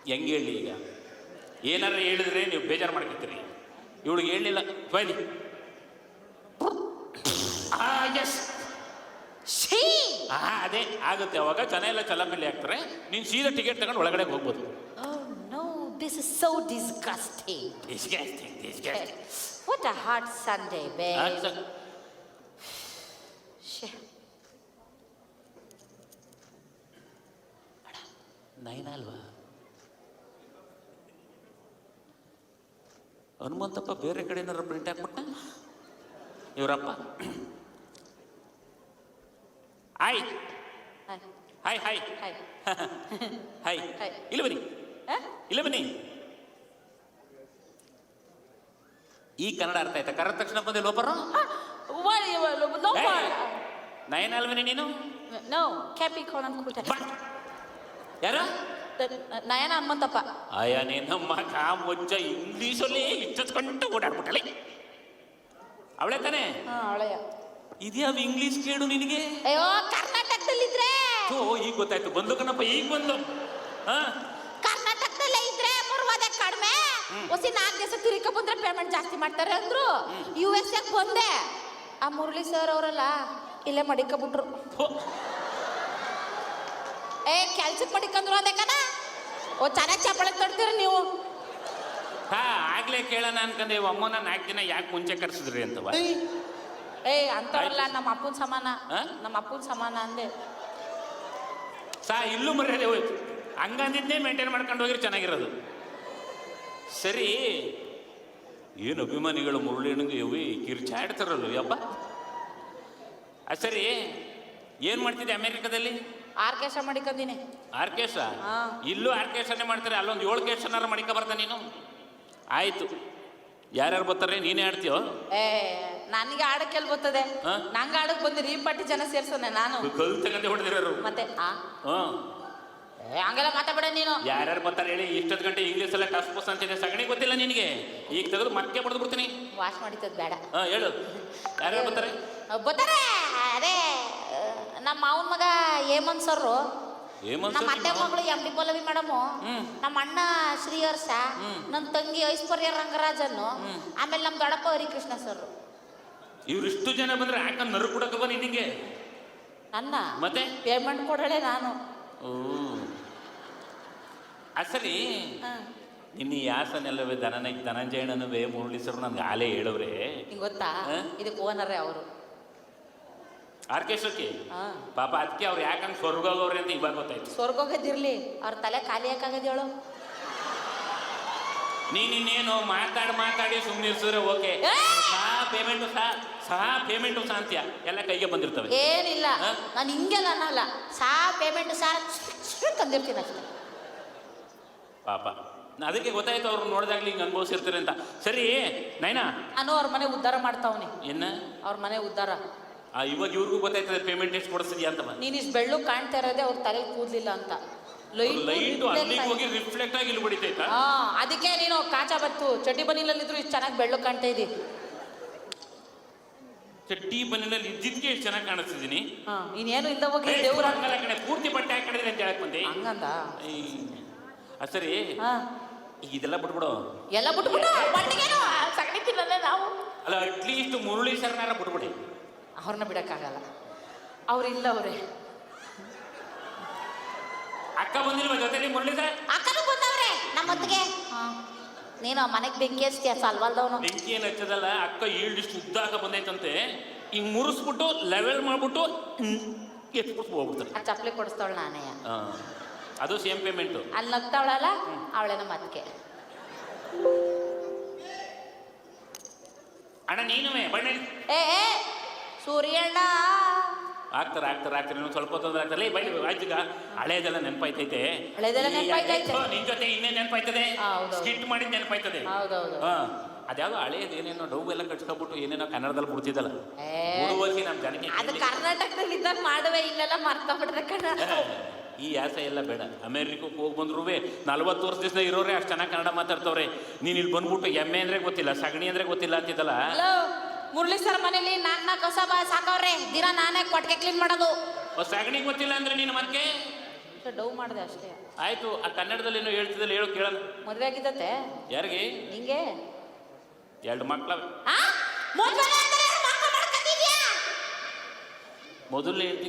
ಹೆಂಗೆ ಹೇಳಿ ಈಗ? ಏನಾರ ಹೇಳಿದ್ರೆ ನೀವು ಬೇಜಾರು ಮಾಡ್ಕೊತೀರಿ. ಇವಳಿಗೆ ಹೇಳಿಲ್ಲ ಆ ಎಸ್ She. ಆ ಅದೇ ಆಗುತ್ತೆ ಅವಾಗ ಜನ ಎಲ್ಲ ಚಲಪಿಲ್ಲಿ ಹಾಕ್ತಾರೆ ನೀನು ಸೀದಾ ಟಿಕೆಟ್ ತಗೊಂಡು ಒಳಗಡೆ ಹೋಗ್ಬೋದು Oh no, this is so disgusting. Disgusting, disgusting. What a hot Sunday, babe. ಆ, ಸ- Shit. ನಯನ ಅಲ್ವಾ ಹನುಮಂತಪ್ಪ ಬೇರೆ ಕಡೆ ಏನಾರ ಪ್ರಿಂಟ್ ಹಾಕ್ಬಿಟ್ಟ ಇವರಪ್ಪ ಹಾಯ್. Hi hi. ಹಾಯ್. ಇಲ್ಲ ಬನ್ನಿ? ಇಲ್ಲ ಬನ್ನಿ ಈ ಕನ್ನಡ ಅರ್ಥ ಆಯ್ತಾ ಕರೆದ ತಕ್ಷಣ ಬಂದೆ ಲೋಪರು? ನಯನ ಅಲ್ವೇನೆ ನೀನು and Kuta. ಬಾ. ಯಾರು ನಯನ ಹನುಮಂತಪ್ಪ ಆಯ ನಮ್ಮ ಕಾಮೊಜ್ಜ ಇಂಗ್ಲೀಷಲ್ಲಿ ಇಚ್ಚತ್ಕೊಂಡು ಓಡಾಡ್ಬಿಟ್ಟಲೆ ಅವಳೆ ತಾನೇ ಹಾ ಅವಳೆಯ ಇದ್ಯಾವ ಇಂಗ್ಲಿಷ್ ಕೇಳು ನಿನಗೆ? ಅಯ್ಯೋ ಕರ್ನಾಟಕದಲ್ಲಿದ್ರೆ. ಓ ಈಗ ಗೊತ್ತಾಯ್ತು. ಬಂದು ಕಣಪ್ಪ ಈಗ ಬಂದು. ಹಾ? ಕರ್ನಾಟಕದಲ್ಲೇ ಇದ್ರೆ ಮುರ್ವಾದೆ ಕಡಿಮೆ. ಹೊಸಿ ನಾಲ್ಕು ದಿವಸ ತಿರುಕ ಬಂದ್ರೆ ಪೇಮೆಂಟ್ ಜಾಸ್ತಿ ಮಾಡ್ತಾರೆ ಅಂದ್ರು. ಯು ಎಸ್ ಎಗ್ ಬಂದೆ. ಆ ಮುರಳಿ ಸರ್ ಅವರಲ್ಲ ಇಲ್ಲೇ ಮಡಿಕಬಿಟ್ರು. ಏ ಕೆಲ್ಸಕ್ಕೆ ಮಡಿಕಂದ್ರು ಅದಕ್ಕನ ಓ ಚೆನ್ನಾಗಿ ಚಪ್ಪಳ ತಡ್ತೀರ ನೀವು. ಹಾ ಆಗ್ಲೇ ಕೇಳೋಣ ಅನ್ಕಂದೆ ಅಮ್ಮನ ನಾಲ್ಕು ದಿನ ಯಾಕೆ ಮುಂಚೆ ಕರ್ಸಿದ್ರಿ ಅಂತವ ಏ ಅಂತವಲ್ಲ ನಮ್ಮ ಅಪ್ಪನ ಸಮಾನ. ಆ? ನಮ್ಮ ಅಪ್ಪನ ಸಮಾನ ಅಂದೆ. ಸಾ ಇಲ್ಲೂ ಮರ್ಯಾದೆ ಹೋಯ್ತು. ಹಂಗಂದಿದ್ದೇ ಮೇಂಟೈನ್ ಮಾಡ್ಕೊಂಡು ಹೋಗಿರಿ ಚೆನ್ನಾಗಿರೋದು. ಸರಿ ಏನು ಅಭಿಮಾನಿಗಳು ಮುರುಳಿಣಂಗೆ ಇವು ಕಿರ್ಚಾಡ್ತಾರಲ್ಲ ಯಪ್ಪ ಆ ಸರಿ ಏನು ಮಾಡ್ತಿದ್ದೆ ಅಮೆರಿಕದಲ್ಲಿ? ಆರ್ಕೆಸ್ಟ್ರಾ ಮಡಿಕಂದಿನಿ ಆರ್ಕೆಸ್ಟ್ರಾ ಹಾ. ಇಲ್ಲೂ ಆರ್ಕೆಸ್ಟ್ರಾನೇ ಮಾಡ್ತಾರೆ ಅಲ್ಲೊಂದು ಏಳು ಕೇಸ್ಟ್ರನಾರ ಮಡಿಕ ಬರ್ತಾ ನೀನು? ಆಯಿತು. ಯಾರ್ಯಾರು ಬರ್ತಾರೆ ನೀನೇ ಆಡ್ತೀಯೋ? ಏ ನನಗೆ ಆಡಕ್ಕೆ ಎಲ್ಲಿ ಬರ್ತದೆ. ಆ? ನಂಗೆ ಆಡಕ್ ಬಂದಿರಿ ಈ ಪಟ್ಟಿ ಜನ ಸೇರ್ಸೋಣ ನಾನು. ಹೊಡೆದಿರೋರು ಮತ್ತೆ ಆ? ಏ ಹಂಗೆಲ್ಲ ಮಾತಾಡ್ಬೇಡ ನೀನು. ಯಾರ್ಯಾರು ಬರ್ತಾರೆ ಹೇಳಿ ಇಷ್ಟೊತ್ತು ಗಂಟೆ ಇಂಗ್ಲೀಷ್ ಎಲ್ಲ ಟಸ್ ಪಸ್ ಅಂತಿದೆ ಸಗಣಿ ಗೊತ್ತಿಲ್ಲ ನಿನಗೆ. ಈಗ ತೆಗೆದು ಮತ್ತೆ ಬಡ್ದು ಬಿಡ್ತೀನಿ. ವಾಶ್ ಮಾಡಿದ್ದದು ಬೇಡ. ಹಾ ಹೇಳು. ಯಾರ್ಯಾರು ಬರ್ತಾರೆ? ಬರ್ತಾರೆ. ಅದೇ ಆ, ನಮ್ಮ ಮಾವನ ಮಗ ಹೇಮಂತ್ ಹೇಮಂತ್ ನಮ್ಮ ಸರ್ ಅತ್ತೆ ಮಗಳು ಎಂ ಡಿ ಪಲ್ಲವಿ ಮೇಡಮು ಹ್ಮ್. ನಮ್ಮ ಅಣ್ಣ ಶ್ರೀಹರ್ಷ ನನ್ನ ತಂಗಿ ಐಶ್ವರ್ಯ ರಂಗರಾಜನ್ನು ಆಮೇಲೆ ನಮ್ಮ ದೊಡ್ಡಪ್ಪ ಹರಿಕೃಷ್ಣ ಸರ್ ಇವ್ರು ಇಷ್ಟು ಜನ ಬಂದ್ರೆ ಯಾಕಂದ್ ನರು ಬನ್ನಿ ನಿಂಗೆ. ನನ್ನ ಮತ್ತೆ? ಪೇಮೆಂಟ್ ಕೊಡಳೆ ನಾನು. ಓ. ಅಸಲಿ ಸರಿ ನಿನ್ನ ಯಾಸನೆಲ್ಲವೇ ಧನನ ಧನಂಜಯಣ್ಣನವೇ ಮುರುಳಿಸರು ನನ್ಗೆ ಆಲೇ ಹೇಳವ್ರೆ. ನಿಂಗೆ ಗೊತ್ತಾ? ಇದಕ್ಕೆ ಓನರೇ ಅವರು ಆರ್ಕೆಸ್ಟ್ರಕ್ಕೆ ಹಾ. ಪಾಪ ಅದಕ್ಕೆ ಅವ್ರು ಯಾಕಂದ್ರೆ ಸ್ವರ್ಗ ಹೋಗವ್ರೆ ಅಂತ ಇವಾಗ ಗೊತ್ತಾಯ್ತು. ಸ್ವರ್ಗ ಹೋಗದಿರ್ಲಿ ಅವ್ರ ತಲೆ ಖಾಲಿ ಯಾಕಾಗದ ಹೇಳು. ನೀನ್ ಇನ್ನೇನು ಮಾತಾಡಿ ಮಾತಾಡಿ ಸುಮ್ಮನೆ ಇರ್ಸಿದ್ರೆ ಓಕೆ! ಸಹ ಪೇಮೆಂಟು ಸಹ ಸಹ ಪೇಮೆಂಟು ಸಹ ಅಂತ್ಯ? ಎಲ್ಲ ಕೈಗೆ ಬಂದಿರ್ತವೆ. ಏನಿಲ್ಲ? ನಾನು ಹಿಂಗೆಲ್ಲ ಅನ್ನಲ್ಲ. ಸಹ ಪೇಮೆಂಟ್ ಸಹ ತಂದಿರ್ತೀನಿ ಅಷ್ಟೇ. ಪಾಪ. ಅದಕ್ಕೆ ಗೊತ್ತಾಯ್ತು ಅವ್ರು ನೋಡಿದಾಗ್ಲಿ ಹಿಂಗೆ ಅನುಭವಿಸಿರ್ತೀರಿ ಅಂತ. ಸರಿ ನೈನಾ? ನಾನು ಅವ್ರ ಮನೆ ಉದ್ಧಾರ ಮಾಡ್ತಾವನಿ ಏನ? ಅವ್ರ ಮನೆ ಉದ್ಧಾರ. ಆ, ಇವಾಗ ಇವ್ರಿಗೂ ಗೊತ್ತಾಯ್ತದೆ ಪೇಮೆಂಟ್ ಎಷ್ಟು ಕೊಡಿಸಿದ್ಯಾ ಅಂತ ನೀನು ಇಷ್ಟು ಬೆಳ್ಳು ಕಾಣ್ತಾ ಇರೋದೇ ಅವ್ರ ತಲೆ ಕೂದ್ಲಿಲ್ಲ ಅಂತ. ಲೈಟ್ ಅಲ್ಲಿಗೆ ಹೋಗಿ ರಿಫ್ಲೆಕ್ಟ್ ಆಗಿ ಇಲ್ಲಿ ಹೊಡಿತೈತಾ ಹಾ ಅದಕ್ಕೆ ನೀನು ಕಾಚಾ ಬತ್ತು. ಚಡ್ಡಿ ಬನಿಲಲ್ಲಿದ್ರು ಇಷ್ಟು ಚೆನ್ನಾಗಿ ಬೆಳ್ಳು ಕಾಣ್ತಾ ಇದ್ದಿ. ಚಟ್ಟಿ ಬನಿಲಲ್ಲಿ ಇದ್ದಿದ್ಕೆ ಇಷ್ಟು ಚೆನ್ನಾಗಿ ಕಾಣಿಸ್ತಿದ್ದೀನಿ. ಹಾ ನೀನೇನು ಇಂದ ಹೋಗಿ ದೇವ್ರ ಕಡೆ ಪೂರ್ತಿ ಬಟ್ಟೆ ಹಾಕೊಂಡಿದ್ರೆ ಅಂತ ಹೇಳಕ್ ಬಂದೆ. ಹಂಗಂದ? ಆ ಸರಿ. ಇದೆಲ್ಲ ಬಿಟ್ಬಿಡು. ಎಲ್ಲ ಬಿಟ್ಬಿಡು ಮಟ್ಟಿಗೇನು ಸಗಣಿ ತಿನ್ನಲ್ಲ ನಾವು. ಅಲ್ಲ ಅಟ್ಲೀಸ್ಟ್ ಮುರುಳಿ ಬಿಟ್ಬಿಡಿ. ಅವ್ರನ್ನ ಬಿಡಕ್ಕಾಗಲ್ಲ. ಅವ್ರಿಲ್ಲ ಅವ್ರೆ. ಅಕ್ಕ ಬಂದಿಲ್ವ ಜೊತೆ ನಿಮ್ಮ ಮುರಳಿದ್ರೆ ಅಕ್ಕನೂ ಬಂದವ್ರೆ ನಮ್ಮ ಹೊತ್ತಿಗೆ ನೀನು ಮನೆಗೆ ಬೆಂಕಿ ಹಚ್ಚಿ ಸಲ್ವಲ್ದವನು. ಬೆಂಕಿ ಏನು ಹಚ್ಚದಲ್ಲ ಅಕ್ಕ ಈಲ್ಡಿಷ್ಟು ಉದ್ದಾಕ ಬಂದೈತಂತೆ. ಹಿಂಗ್ ಮುರಿಸ್ಬಿಟ್ಟು ಲೆವೆಲ್ ಮಾಡ್ಬಿಟ್ಟು ಎತ್ಬಿಟ್ಟು ಹೋಗ್ಬಿಡ್ತಾರೆ ಆ ಚಪ್ಪಲಿ ಕೊಡಿಸ್ತಾವಳು ನಾನೇ ಆ, ಅದು ಸೇಮ್ ಪೇಮೆಂಟು ಅಲ್ಲಿ ನಗ್ತಾವಳಲ್ಲ ಅವಳೇ ನಮ್ಮ ಅದಕ್ಕೆ ಅಣ್ಣ ನೀನುವೇ ಬಣ್ಣ ಏ ಏ, ಸೂರ್ಯಣ್ಣ. ಆಗ್ತಾರೆ ಆಗ್ತಾರೆ ಆಗ್ತಾರೆ. ಇನ್ನೊಂದು ಸ್ವಲ್ಪ ತೊಂದರೆ ಆಗ್ತಾರೆ. ಬೈ ಆಯ್ತು ಈಗ ಹಳೇದೆಲ್ಲ ನೆನಪಾಯ್ತೈತೆ. ನಿನ್ ಜೊತೆ ಇನ್ನೇ ನೆನಪಾಯ್ತದೆ. ಸ್ಕಿಟ್ ಮಾಡಿದ್ ನೆನಪಾಯ್ತದೆ. ಅದ್ಯಾವ್ದು ಹಳೇದು ಏನೇನೋ ಡೌ ಎಲ್ಲ ಕಟ್ಸ್ಕೊಬಿಟ್ಟು ಏನೇನೋ ಕನ್ನಡದಲ್ಲಿ ಬಿಡ್ತಿದ್ದಲ್ಲ. ಏ. ಉಡುವಸಿ ನಮ್ಮ ಜನಕ್ಕೆ ಅದು ಕರ್ನಾಟಕದಲ್ಲಿ ಇದ್ದಾಗ ಮಾಡುವೆ ಇಲ್ಲೆಲ್ಲ ಈ ಆಸೆ ಎಲ್ಲ ಬೇಡ. ಅಮೇರಿಕಕ್ಕೆ ಹೋಗಿ ಬಂದ್ರೂ ನಲ್ವತ್ತು ವರ್ಷ ದಿವಸ ಇರೋರೆ ಅಷ್ಟು ಚೆನ್ನಾಗಿ ಕನ್ನಡ ಮಾತಾಡ್ತವ್ರೆ. ನೀನು ಇಲ್ಲಿ ಬಂದ್ಬಿಟ್ಟು ಎಮ್ಮೆ ಅಂದ್ರೆ ಗೊತ್ತಿಲ್ಲ ಸಗಣಿ ಅಂದ್ರೆ ಗೊತ್ತಿಲ್ಲ ಅಂತಿದ್ದಲ್ಲ. ಮುರಳಿ ಸರ್ ಮನೇಲಿ ನಾಲ್ಕು ನಾಲ್ಕು ಕಸ ಬಾ ಸಾಕವ್ರೆ. ದಿನ ನಾನೇ ಕೊಟ್ಟಿಗೆ ಕ್ಲೀನ್ ಮಾಡೋದು. ಸಗಣಿ ಗೊತ್ತಿಲ್ಲ ಅಂದ್ರೆ ನೀನು ಮನ್ಕೆ ಡೌ ಮಾಡಿದೆ ಅಷ್ಟೇ. ಆಯ್ತು ಆ ಕನ್ನಡದಲ್ಲಿ ಏನೋ ಹೇಳ್ತಿದ್ದಲ್ಲ ಹೇಳು ಕೇಳಲ್ಲ ಮದುವೆ ಆಗಿದ್ದತೆ ಯಾರಿಗೆ? ನಿಂಗೆ? ಎರಡು ಮಕ್ಕಳ? ಮೊದಲನೇ ಹೆಂಡತಿಗೆ